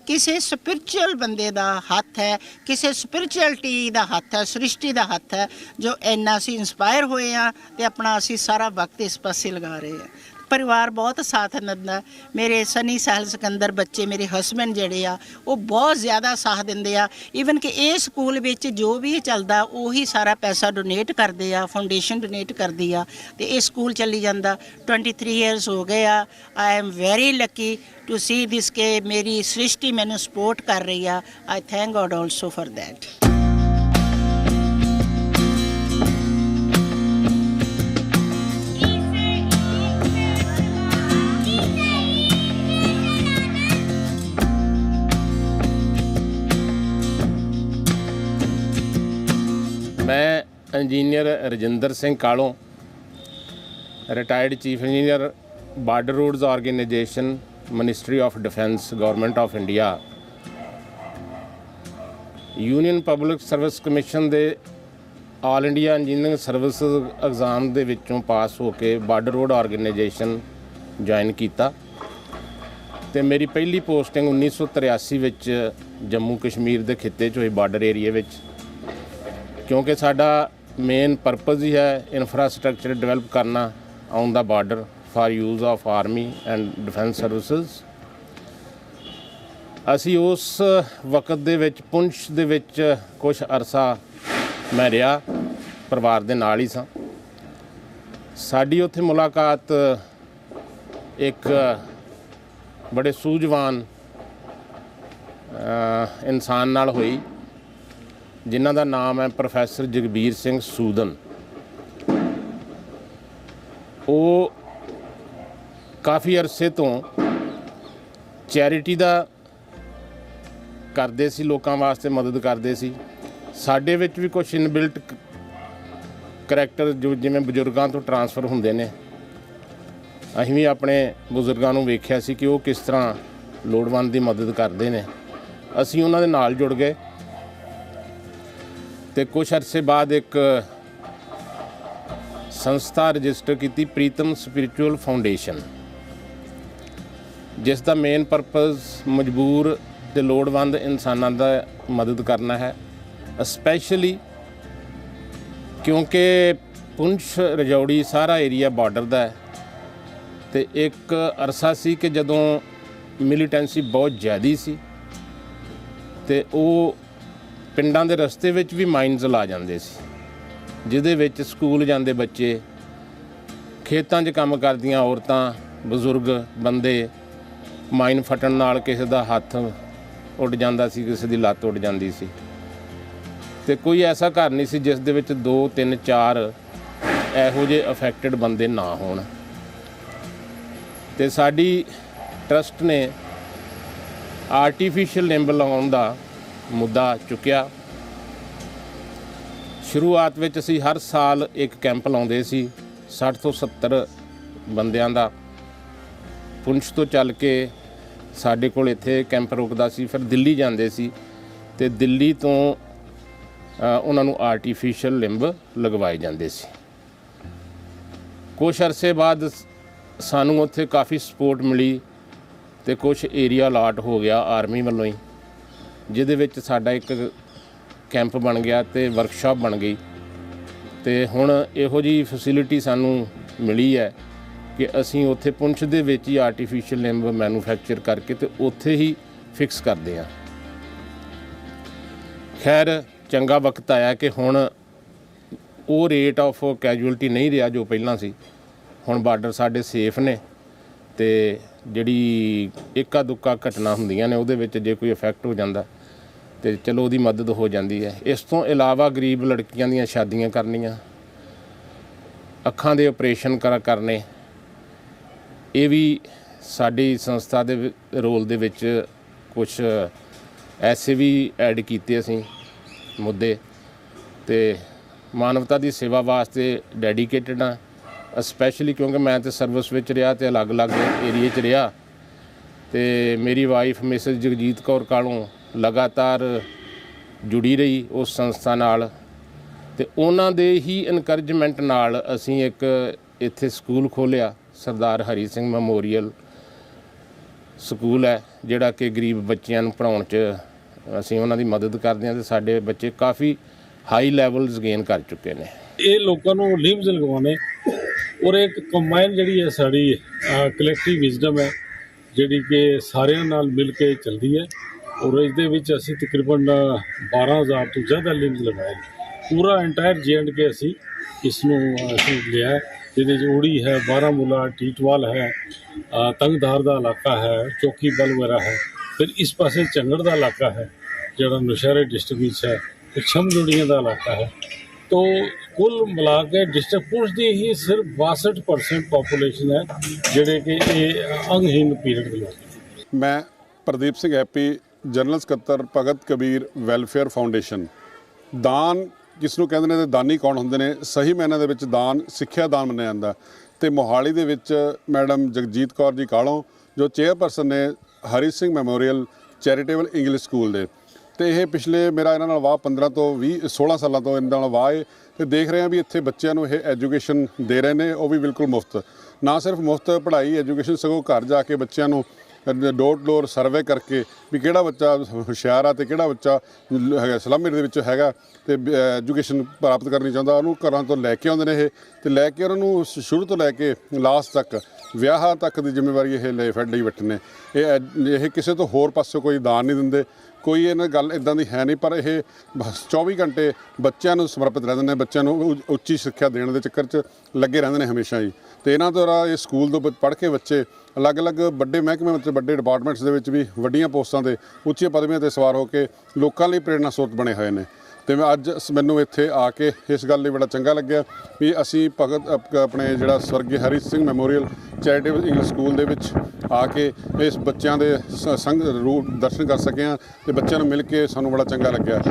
ਕਿਸੇ ਸਪਿਰਚੁਅਲ ਬੰਦੇ ਦਾ ਹੱਥ ਹੈ, ਕਿਸੇ ਸਪਿਰਚੁਅਲਟੀ ਦਾ ਹੱਥ ਹੈ, ਸ੍ਰਿਸ਼ਟੀ ਦਾ ਹੱਥ ਹੈ, ਜੋ ਇੰਨਾ ਅਸੀਂ ਇਨਸਪਾਇਰ ਹੋਏ ਆ ਤੇ ਆਪਣਾ ਅਸੀਂ ਸਾਰਾ ਵਕਤ ਇਸ ਪਾਸੇ ਲਗਾ ਰਹੇ ਆ। ਪਰਿਵਾਰ ਬਹੁਤ ਸਾਥ ਦਿੰਦਾ। ਮੇਰੇ ਸਨੀ ਸਹਿਲ ਸਿਕੰਦਰ ਬੱਚੇ, ਮੇਰੇ ਹਸਬੰਡ ਜਿਹੜੇ ਆ, ਉਹ ਬਹੁਤ ਜ਼ਿਆਦਾ ਸਾਥ ਦਿੰਦੇ ਆ। ਈਵਨ ਕਿ ਇਹ ਸਕੂਲ ਵਿੱਚ ਜੋ ਵੀ ਚੱਲਦਾ, ਉਹੀ ਸਾਰਾ ਪੈਸਾ ਡੋਨੇਟ ਕਰਦੇ ਆ ਫਾਊਂਡੇਸ਼ਨ ਡੋਨੇਟ ਕਰਦੀ ਆ। ਤੇ ਇਹ ਸਕੂਲ ਚੱਲੀ ਜਾਂਦਾ। 23 ਇਅਰਸ ਹੋ ਗਏ ਆ। I am very lucky to see this ਕੇ ਮੇਰੀ ਸ੍ਰਿਸ਼ਟੀ ਮੈਨੂੰ ਸਪੋਰਟ ਕਰ ਰਹੀ ਆ। I thank God also for that engineer Rajinder Singh Kalon retired chief engineer border roads organisation ministry of defence government of India union public service commission ਦੇ all India engineering service exam ਦੇ ਵਿੱਚੋਂ pass ਹੋ ਕੇ border road organisation join ਕੀਤਾ ਤੇ ਮੇਰੀ ਪਹਿਲੀ posting 1983 ਵਿੱਚ ਜੰਮੂ ਕਸ਼ਮੀਰ ਦੇ ਖਿੱਤੇ 'ਚ ਹੋਈ ਬਾਰਡਰ ਏਰੀਆ ਵਿੱਚ, ਕਿਉਂਕਿ ਸਾਡਾ ਮੇਨ ਪਰਪਸ ਹੀ ਹੈ ਇਨਫਰਾਸਟ੍ਰਕਚਰ ਡਿਵੈਲਪ ਕਰਨਾ on the border for use of army and defence services ਅਸੀਂ ਉਸ ਵਕਤ ਦੇ ਵਿੱਚ, ਪੁੰਛ ਦੇ ਵਿੱਚ ਕੁਝ ਅਰਸਾ ਮੈਂ ਰਿਹਾ, ਪਰਿਵਾਰ ਦੇ ਨਾਲ ਹੀ ਸਾਂ। ਸਾਡੀ ਉੱਥੇ ਮੁਲਾਕਾਤ ਇੱਕ ਬੜੇ ਸੂਝਵਾਨ ਇਨਸਾਨ ਨਾਲ ਹੋਈ। ਜਿਨ੍ਹਾਂ ਦਾ ਨਾਮ ਹੈ ਪ੍ਰੋਫੈਸਰ ਜਗਬੀਰ ਸਿੰਘ ਸੂਦਨ। ਉਹ ਕਾਫੀ ਅਰਸੇ ਤੋਂ ਚੈਰਿਟੀ ਦਾ ਕਰਦੇ ਸੀ, ਲੋਕਾਂ ਵਾਸਤੇ ਮਦਦ ਕਰਦੇ ਸੀ। ਸਾਡੇ ਵਿੱਚ ਵੀ ਕੁਝ ਇਨਬਿਲਟ ਕਰੈਕਟਰ ਜੋ ਜਿਵੇਂ ਬਜ਼ੁਰਗਾਂ ਤੋਂ ਟਰਾਂਸਫਰ ਹੁੰਦੇ ਨੇ। ਅਸੀਂ ਵੀ ਆਪਣੇ ਬਜ਼ੁਰਗਾਂ ਨੂੰ ਵੇਖਿਆ ਸੀ ਕਿ ਉਹ ਕਿਸ ਤਰ੍ਹਾਂ ਲੋੜਵੰਦ ਦੀ ਮਦਦ ਕਰਦੇ ਨੇ। ਅਸੀਂ ਉਹਨਾਂ ਦੇ ਨਾਲ ਜੁੜ ਗਏ। ਤੇ ਕੁਝ ਅਰਸੇ ਬਾਅਦ ਇੱਕ ਸੰਸਥਾ ਰਜਿਸਟਰ ਕੀਤੀ ਪ੍ਰੀਤਮ ਸਪਿਰਚੁਅਲ ਫਾਊਂਡੇਸ਼ਨ ਜਿਸ ਦਾ ਮੇਨ ਪਰਪਸ ਮਜਬੂਰ ਤੇ ਲੋੜਵੰਦ ਇਨਸਾਨਾਂ ਦਾ ਮਦਦ ਕਰਨਾ ਹੈ ਸਪੈਸ਼ਲੀ ਕਿਉਂਕਿ ਪੁੰਛ ਰਜੌੜੀ ਸਾਰਾ ਏਰੀਆ ਬਾਰਡਰ ਦਾ ਹੈ ਤੇ ਇੱਕ ਅਰਸਾ ਸੀ ਕਿ ਜਦੋਂ ਮਿਲੀਟੈਂਸੀ ਬਹੁਤ ਜ਼ਿਆਦੀ ਸੀ ਤੇ ਉਹ ਪਿੰਡਾਂ ਦੇ ਰਸਤੇ ਵਿੱਚ ਵੀ ਮਾਈਨਸ ਲਾ ਜਾਂਦੇ ਸੀ, ਜਿਹਦੇ ਵਿੱਚ ਸਕੂਲ ਜਾਂਦੇ ਬੱਚੇ, ਖੇਤਾਂ 'ਚ ਕੰਮ ਕਰਦੀਆਂ ਔਰਤਾਂ, ਬਜ਼ੁਰਗ ਬੰਦੇ ਮਾਈਨ ਫਟਣ ਨਾਲ ਕਿਸੇ ਦਾ ਹੱਥ ਉੱਡ ਜਾਂਦਾ ਸੀ, ਕਿਸੇ ਦੀ ਲੱਤ ਉੱਡ ਜਾਂਦੀ ਸੀ। ਤੇ ਕੋਈ ਐਸਾ ਘਰ ਨਹੀਂ ਸੀ ਜਿਸ ਦੇ ਵਿੱਚ 2 3 4 ਇਹੋ ਜਿਹੇ ਅਫੈਕਟਡ ਬੰਦੇ ਨਾ ਹੋਣ। ਤੇ ਸਾਡੀ ਟਰਸਟ ਨੇ ਆਰਟੀਫੀਸ਼ੀਅਲ ਲਿੰਬ ਲਗਾਉਣ ਦਾ ਮੁੱਦਾ ਚੁੱਕਿਆ। ਸ਼ੁਰੂਆਤ ਵਿੱਚ ਅਸੀਂ ਹਰ ਸਾਲ ਇੱਕ ਕੈਂਪ ਲਾਉਂਦੇ ਸੀ 60 ਤੋਂ 70 ਬੰਦਿਆਂ ਦਾ। ਪੁੰਛ ਤੋਂ ਚੱਲ ਕੇ ਸਾਡੇ ਕੋਲ ਇੱਥੇ ਕੈਂਪ ਰੁਕਦਾ ਸੀ, ਫਿਰ ਦਿੱਲੀ ਜਾਂਦੇ ਸੀ ਤੇ ਦਿੱਲੀ ਤੋਂ ਉਹਨਾਂ ਨੂੰ ਆਰਟੀਫੀਸ਼ੀਅਲ ਲਿੰਬ ਲਗਵਾਏ ਜਾਂਦੇ ਸੀ। ਕੁਝ ਅਰਸੇ ਬਾਅਦ ਸਾਨੂੰ ਉੱਥੇ ਕਾਫੀ ਸਪੋਰਟ ਮਿਲੀ ਤੇ ਕੁਝ ਏਰੀਆ ਅਲਾਟ ਹੋ ਗਿਆ ਆਰਮੀ ਵੱਲੋਂ ਹੀ। ਜਿਹਦੇ ਵਿੱਚ ਸਾਡਾ ਇੱਕ ਕੈਂਪ ਬਣ ਗਿਆ ਤੇ ਵਰਕਸ਼ਾਪ ਬਣ ਗਈ। ਤੇ ਹੁਣ ਇਹੋ ਜੀ ਫੈਸਿਲਿਟੀ ਸਾਨੂੰ ਮਿਲੀ ਹੈ ਕਿ ਅਸੀਂ ਉੱਥੇ ਪੁੰਛ ਦੇ ਵਿੱਚ ਹੀ ਆਰਟੀਫੀਸ਼ੀਅਲ ਲਿੰਬ ਮੈਨੂਫੈਕਚਰ ਕਰਕੇ ਤੇ ਉੱਥੇ ਹੀ ਫਿਕਸ ਕਰਦੇ ਹਾਂ। ਖੈਰ, ਚੰਗਾ ਵਕਤ ਆਇਆ ਕਿ ਹੁਣ ਉਹ ਰੇਟ ਆਫ ਕੈਜੂਅਲਟੀ ਨਹੀਂ ਰਿਹਾ ਜੋ ਪਹਿਲਾਂ ਸੀ। ਹੁਣ ਬਾਰਡਰ ਸਾਡੇ ਸੇਫ ਨੇ ਤੇ ਜਿਹੜੀ ਇੱਕਾ ਦੁੱਕਾ ਘਟਨਾ ਹੁੰਦੀਆਂ ਨੇ ਉਹਦੇ ਵਿੱਚ ਜੇ ਕੋਈ ਇਫੈਕਟ ਹੋ ਜਾਂਦਾ ਤੇ ਚਲੋ ਉਹਦੀ ਮਦਦ ਹੋ ਜਾਂਦੀ ਹੈ। ਇਸ ਤੋਂ ਇਲਾਵਾ ਗਰੀਬ ਲੜਕੀਆਂ ਦੀਆਂ ਸ਼ਾਦੀਆਂ ਕਰਨੀਆਂ, ਅੱਖਾਂ ਦੇ ਆਪਰੇਸ਼ਨ ਕਰ, ਕਰਨੇ, ਇਹ ਵੀ ਸਾਡੀ ਸੰਸਥਾ ਦੇ ਰੋਲ ਦੇ ਵਿੱਚ ਕੁਝ ਐਸੇ ਵੀ ਐਡ ਕੀਤੇ ਅਸੀਂ ਮੁੱਦੇ ਤੇ ਮਾਨਵਤਾ ਦੀ ਸੇਵਾ ਵਾਸਤੇ ਡੈਡੀਕੇਟਡ ਹਾਂ ਸਪੈਸ਼ਲੀ ਕਿਉਂਕਿ ਮੈਂ ਤੇ ਸਰਵਿਸ ਵਿੱਚ ਰਿਹਾ ਤੇ ਅਲੱਗ-ਅਲੱਗ ਏਰੀਏ 'ਚ ਰਿਹਾ ਤੇ ਮੇਰੀ ਵਾਈਫ ਮਿਸਿਸ ਜਗਜੀਤ ਕੌਰ ਕਾਲੋਂ ਲਗਾਤਾਰ ਜੁੜੀ ਰਹੀ ਉਸ ਸੰਸਥਾ ਨਾਲ ਤੇ ਉਹਨਾਂ ਦੇ ਹੀ ਇਨਕਰੇਜਮੈਂਟ ਨਾਲ ਅਸੀਂ ਇੱਕ ਇੱਥੇ ਸਕੂਲ ਖੋਲਿਆ ਸਰਦਾਰ ਹਰੀ ਸਿੰਘ ਮੈਮੋਰੀਅਲ ਸਕੂਲ ਹੈ, ਜਿਹੜਾ ਕਿ ਗਰੀਬ ਬੱਚਿਆਂ ਨੂੰ ਪੜਾਉਣ 'ਚ ਅਸੀਂ ਉਹਨਾਂ ਦੀ ਮਦਦ ਕਰਦੇ ਹਾਂ ਤੇ ਸਾਡੇ ਬੱਚੇ ਕਾਫੀ ਹਾਈ ਲੈਵਲਸ ਗੇਨ ਕਰ ਚੁੱਕੇ ਨੇ। ਇਹ ਲੋਕਾਂ ਨੂੰ ਲਿੰਬਸ ਲਗਵਾਉਣੇ, ਔਰ ਇੱਕ ਕੰਬਾਈਨ ਜਿਹੜੀ ਹੈ ਸਾਡੀ ਕਲੈਕਟਿਵ ਵਿਜ਼ਡਮ ਹੈ, ਜਿਹੜੀ ਕਿ ਸਾਰਿਆਂ ਨਾਲ ਮਿਲ ਕੇ ਚੱਲਦੀ ਹੈ। ਔਰ ਇਸ ਦੇ ਵਿੱਚ ਅਸੀਂ ਤਕਰੀਬਨ 12000 ਤੋਂ ਜ਼ਿਆਦਾ ਲਿੰਬਸ ਲਗਾਏ ਨੇ। ਪੂਰਾ ਐਂਟਾਇਰ ਕੇ ਅਸੀਂ ਇਸ ਨੂੰ ਅਸੀਂ ਲਿਆ ਜਿਹਦੇ 'ਚ ਊੜੀ ਹੈ, ਬਾਰਾਮੂਲਾ ਟੀਟਵਾਲ ਹੈ ਤੰਗਧਾਰ ਦਾ ਇਲਾਕਾ ਹੈ, ਚੌਕੀ ਬਲ ਵਗੈਰਾ ਹੈ, ਫਿਰ ਇਸ ਪਾਸੇ ਚੰਗੜ ਦਾ ਇਲਾਕਾ ਹੈ, ਜਿਹੜਾ ਨੁਸ਼ਹਿਰੇ ਡਿਸਟ੍ਰਿਕਟ ਵਿੱਚ ਹੈ ਤੇ ਛਮਜੋੜੀਆਂ ਦਾ ਇਲਾਕਾ ਹੈ ਤੋ ਕੁੱਲ ਮਿਲਾ ਕੇ ਡਿਸਟ੍ਰਿਕਟ ਪੁਲਿਸ ਦੀ ਹੀ ਸਿਰਫ 62% ਪੋਪੂਲੇਸ਼ਨ ਹੈ, ਜਿਹੜੇ ਕਿ ਇਹ ਅੰਗਹੀਨ ਪੀਰੀਅਡ ਦੇ ਲੋਕ ਨੇ। ਮੈਂ ਪ੍ਰਦੀਪ ਸਿੰਘ ਹੈਪੀ ਜਨਰਲ ਸਕੱਤਰ ਭਗਤ ਕਬੀਰ ਵੈਲਫੇਅਰ ਫਾਊਂਡੇਸ਼ਨ। ਦਾਨ, ਜਿਸ ਨੂੰ ਕਹਿੰਦੇ ਨੇ ਤੇ ਦਾਨੀ ਕੌਣ ਹੁੰਦੇ ਨੇ, ਸਹੀ ਮਾਇਨੇ ਦੇ ਵਿੱਚ ਦਾਨ, ਸਿੱਖਿਆ ਦਾਨ ਮੰਨਿਆ ਜਾਂਦਾ। ਤੇ ਮੋਹਾਲੀ ਦੇ ਵਿੱਚ ਮੈਡਮ ਜਗਜੀਤ ਕੌਰ ਜੀ ਕਾਲੋਂ, ਜੋ ਚੇਅਰਪਰਸਨ ਨੇ Hari Singh memorial charitable English school ਦੇ। ਤੇ ਇਹ ਪਿਛਲੇ ਮੇਰਾ ਇਹਨਾਂ ਨਾਲ ਵਾਹ 15 ਤੋਂ 20 16 ਸਾਲਾਂ ਤੋਂ ਇਹਨਾਂ ਨਾਲ ਵਾਹ ਹੈ ਤੇ ਦੇਖ ਰਹੇ ਹਾਂ ਵੀ ਇੱਥੇ ਬੱਚਿਆਂ ਨੂੰ ਇਹ ਐਜੂਕੇਸ਼ਨ ਦੇ ਰਹੇ ਨੇ, ਉਹ ਵੀ ਬਿਲਕੁਲ ਮੁਫਤ। ਨਾ ਸਿਰਫ ਮੁਫਤ ਪੜ੍ਹਾਈ, ਐਜੂਕੇਸ਼ਨ ਸਗੋਂ ਘਰ ਜਾ ਕੇ ਬੱਚਿਆਂ ਨੂੰ ਡੋਰ ਡੋਰ ਸਰਵੇ ਕਰਕੇ ਵੀ ਕਿਹੜਾ ਬੱਚਾ ਹੁਸ਼ਿਆਰ ਆ ਤੇ ਕਿਹੜਾ ਬੱਚਾ ਲ- ਹੈਗਾ, ਸਲਮ ਦੇ ਵਿੱਚ ਹੈਗਾ ਤੇ ਐਜੂਕੇਸ਼ਨ ਪ੍ਰਾਪਤ ਕਰਨੀ ਚਾਹੁੰਦਾ, ਉਹਨੂੰ ਘਰਾਂ ਤੋਂ ਲੈ ਕੇ ਆਉਂਦੇ ਨੇ ਇਹ। ਤੇ ਲੈ ਕੇ ਉਹਨਾਂ ਨੂੰ ਸ਼ੁਰੂ ਤੋਂ ਲੈ ਕੇ ਲਾਸਟ ਤੱਕ, ਵਿਆਹਾਂ ਤੱਕ ਦੀ ਜ਼ਿੰਮੇਵਾਰੀ ਇਹ ਲੈ ਫੜ ਲਈ ਬੈਠੇ ਨੇ। ਇਹ ਐ- ਇਹ ਕਿਸੇ ਤੋਂ ਹੋਰ ਪਾਸੋਂ ਕੋਈ ਦਾਨ ਨਹੀਂ ਦਿੰਦੇ, ਕੋਈ ਇਹਨਾਂ ਗੱਲ ਇਦਾਂ ਦੀ ਹੈ ਨਹੀਂ, ਪਰ ਇਹ ਬਸ 24 ਘੰਟੇ ਬੱਚਿਆਂ ਨੂੰ ਸਮਰਪਿਤ ਰਹਿੰਦੇ ਨੇ, ਬੱਚਿਆਂ ਨੂੰ ਉ- ਉੱਚੀ ਸਿੱਖਿਆ ਦੇਣ ਦੇ ਚੱਕਰ 'ਚ ਲੱਗੇ ਰਹਿੰਦੇ ਨੇ ਹਮੇਸ਼ਾ ਹੀ। ਤੇ ਇਹਨਾਂ ਦੁਆਰਾ ਇਹ ਸਕੂਲ ਤੋਂ ਪੜ੍ਹ ਕੇ ਬੱਚੇ ਅਲੱਗ-ਅਲੱਗ ਵੱਡੇ ਮਹਿਕਮੇ ਵਿੱਚ, ਵੱਡੇ ਡਿਪਾਰਟਮੈਂਟਸ ਦੇ ਵਿੱਚ ਵੀ ਵੱਡੀਆਂ ਪੋਸਟਾਂ ਤੇ ਉੱਚੀਆਂ ਪਦਵੀਆਂ ਤੇ ਸਵਾਰ ਹੋ ਕੇ ਲੋਕਾਂ ਲਈ ਪ੍ਰੇਰਣਾ ਸਰੋਤ ਬਣੇ ਹੋਏ ਨੇ। ਤੇ ਮੈਂ ਅੱਜ ਸ- ਮੈਨੂੰ ਇੱਥੇ ਆ ਕੇ ਇਸ ਗੱਲ ਲਈ ਬੜਾ ਚੰਗਾ ਲੱਗਿਆ ਵੀ ਅਸੀਂ ਭਗਤ ਆਪਣੇ ਜਿਹੜਾ ਸਵਰਗੀ Hari Singh memorial charitable English school ਦੇ ਵਿੱਚ ਆ ਕੇ ਇਸ ਬੱਚਿਆਂ ਦੇ ਸ- ਸੰਗ, ਰੂਪ ਦਰਸ਼ਨ ਕਰ ਸਕੇ ਹਾਂ ਤੇ ਬੱਚਿਆਂ ਨੂੰ ਮਿਲ ਕੇ ਸਾਨੂੰ ਬੜਾ ਚੰਗਾ ਲੱਗਿਆ।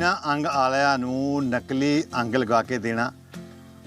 ਬਿਨਾਂ ਅੰਗ ਵਾਲਿਆਂ ਨੂੰ ਨਕਲੀ ਅੰਗ ਲਗਾ ਕੇ ਦੇਣਾ।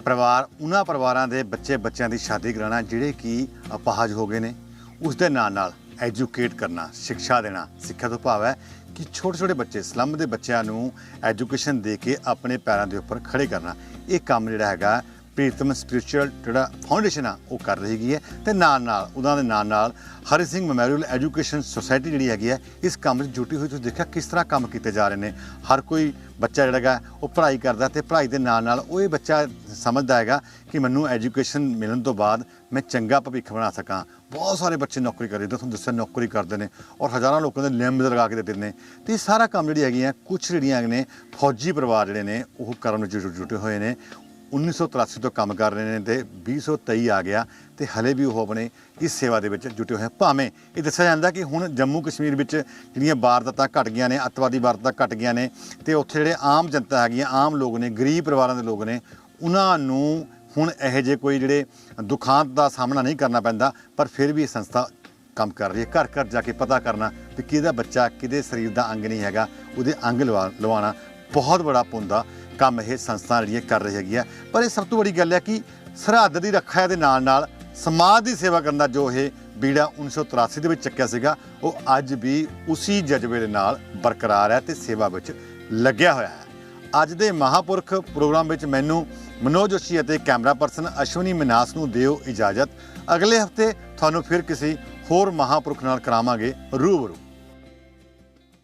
ਪਰਿਵਾਰ, ਉਹਨਾਂ ਪਰਿਵਾਰਾਂ ਦੇ ਬੱਚੇ ਬੱਚਿਆਂ ਦੀ ਸ਼ਾਦੀ ਕਰਾਉਣਾ, ਜਿਹੜੇ ਕਿ ਅਪਾਹਜ ਹੋ ਗਏ ਨੇ। ਉਸ ਦੇ ਨਾਲ ਨਾਲ ਐਜੂਕੇਟ ਕਰਨਾ, ਸਿੱਖਿਆ ਦੇਣਾ, ਸਿੱਖਿਆ ਤੋਂ ਭਾਵ ਹੈ ਕਿ ਛੋਟੇ ਛੋਟੇ ਬੱਚੇ ਸਲਮ ਦੇ ਬੱਚਿਆਂ ਨੂੰ ਐਜੂਕੇਸ਼ਨ ਦੇ ਕੇ ਆਪਣੇ ਪੈਰਾਂ ਦੇ ਉੱਪਰ ਖੜੇ ਕਰਨਾ। ਇਹ ਕੰਮ ਜਿਹੜਾ ਹੈਗਾ ਪ੍ਰੀਤਮ ਸਪਿਰਚੁਅਲ ਜਿਹੜਾ ਫਾਊਂਡੇਸ਼ਨ ਆ, ਉਹ ਕਰ ਰਹੀ ਹੈਗੀ ਹੈ। ਤੇ ਨਾਲ ਨਾਲ, ਉਹਨਾਂ ਦੇ ਨਾਲ ਨਾਲ Hari Singh memorial education society ਜਿਹੜੀ ਹੈਗੀ ਹੈ, ਇਸ ਕੰਮ ਵਿੱਚ ਜੁਟੀ ਹੋਈ ਤੁਸੀਂ ਦੇਖਿਆ ਕਿਸ ਤਰ੍ਹਾਂ ਕੰਮ ਕੀਤੇ ਜਾ ਰਹੇ ਨੇ। ਹਰ ਕੋਈ ਬੱਚਾ ਜਿਹੜਾ ਹੈਗਾ, ਉਹ ਪੜ੍ਹਾਈ ਕਰਦਾ ਤੇ ਪੜ੍ਹਾਈ ਦੇ ਨਾਲ ਨਾਲ ਉਹ ਇਹ ਬੱਚਾ ਸਮਝਦਾ ਹੈਗਾ ਕਿ ਮੈਨੂੰ ਐਜੂਕੇਸ਼ਨ ਮਿਲਣ ਤੋਂ ਬਾਅਦ ਮੈਂ ਚੰਗਾ ਭਵਿੱਖ ਬਣਾ ਸਕਾਂ। ਬਹੁਤ ਸਾਰੇ ਬੱਚੇ ਨੌਕਰੀ ਕਰਦੇ ਤੁਹਾਨੂੰ ਦੱਸਿਆ ਨੌਕਰੀ ਕਰਦੇ ਨੇ ਔਰ ਹਜ਼ਾਰਾਂ ਲੋਕਾਂ ਦੇ ਲਿੰਬ ਲਗਾ ਕੇ ਦੇ ਦਿੰਦੇ ਨੇ। ਤੇ ਇਹ ਸਾਰਾ ਕੰਮ ਜਿਹੜੀ ਹੈਗੀ ਹੈ ਕੁਝ ਜਿਹੜੀਆਂ ਨੇ, ਫੌਜੀ ਪਰਿਵਾਰ ਜਿਹੜੇ ਨੇ, ਉਹ ਕਰਨ ਵਿੱਚ ਜੁਟੇ ਹੋਏ ਨੇ। 1983 ਤੋਂ ਕੰਮ ਕਰ ਰਹੇ ਨੇ ਤੇ 2023 ਆ ਗਿਆ ਤੇ ਹਲੇ ਵੀ ਉਹ ਆਪਣੇ ਇਸ ਸੇਵਾ ਦੇ ਵਿੱਚ ਜੁਟੇ ਹੋਏ ਭਾਵੇਂ ਇਹ ਦੱਸਿਆ ਜਾਂਦਾ ਕਿ ਹੁਣ ਜੰਮੂ ਕਸ਼ਮੀਰ ਵਿੱਚ ਜਿਹੜੀਆਂ ਵਾਰਦਾਤਾਂ ਘਟ ਗਈਆਂ ਨੇ, ਅੱਤਵਾਦੀ ਵਾਰਦਾਤਾਂ ਘਟ ਗਈਆਂ ਨੇ ਤੇ ਉੱਥੇ ਜਿਹੜੇ ਆਮ ਜਨਤਾ ਹੈਗੀਆਂ ਆਮ ਲੋਕ ਨੇ, ਗਰੀਬ ਪਰਿਵਾਰਾਂ ਦੇ ਲੋਕ ਨੇ, ਉਹਨਾਂ ਨੂੰ ਹੁਣ ਇਹੋ ਜਿਹੇ ਕੋਈ ਜਿਹੜੇ ਦੁਖਾਂਤ ਦਾ ਸਾਹਮਣਾ ਨਹੀਂ ਕਰਨਾ ਪੈਂਦਾ, ਪਰ ਫਿਰ ਵੀ ਇਹ ਸੰਸਥਾ ਕੰਮ ਕਰ ਰਹੀ ਹੈ। ਘਰ ਘਰ ਜਾ ਕੇ ਪਤਾ ਕਰਨਾ ਵੀ ਕਿਹਦਾ ਬੱਚਾ, ਕਿਹਦੇ ਸਰੀਰ ਦਾ ਅੰਗ ਨਹੀਂ ਹੈਗਾ, ਉਹਦੇ ਅੰਗ ਲਵਾ ਲਵਾਉਣਾ ਬਹੁਤ ਬੜਾ ਪੁੰਦਾ ਕੰਮ ਇਹ ਸੰਸਥਾ ਜਿਹੜੀ ਕਰ ਰਹੀ ਹੈਗੀ ਆ। ਪਰ ਇਹ ਸਭ ਤੋਂ ਵੱਡੀ ਗੱਲ ਹੈ ਕਿ ਸਰਹੱਦ ਦੀ ਰੱਖਿਆ ਦੇ ਨਾਲ ਨਾਲ ਸਮਾਜ ਦੀ ਸੇਵਾ ਕਰਨ ਦਾ ਜੋ ਇਹ ਬੀੜਾ 1983 ਦੇ ਵਿੱਚ ਚੱਕਿਆ ਸੀਗਾ, ਉਹ ਅੱਜ ਵੀ ਉਸੇ ਜਜ਼ਬੇ ਦੇ ਨਾਲ ਬਰਕਰਾਰ ਹੈ ਤੇ ਸੇਵਾ ਵਿੱਚ ਲੱਗਿਆ ਹੋਇਆ ਹੈ। ਅੱਜ ਦੇ ਮਹਾਪੁਰਖ ਪ੍ਰੋਗਰਾਮ ਵਿੱਚ ਮੈਨੂੰ ਮਨੋਜ ਜੋਸ਼ੀ ਅਤੇ ਕੈਮਰਾ ਪਰਸਨ ਅਸ਼ਵਨੀ ਮਨਾਸ ਨੂੰ ਦਿਓ ਇਜਾਜ਼ਤ। ਅਗਲੇ ਹਫ਼ਤੇ ਤੁਹਾਨੂੰ ਫਿਰ ਕਿਸੇ ਹੋਰ ਮਹਾਪੁਰਖ ਨਾਲ ਕਰਾਵਾਂਗੇ ਰੂਬਰੂ।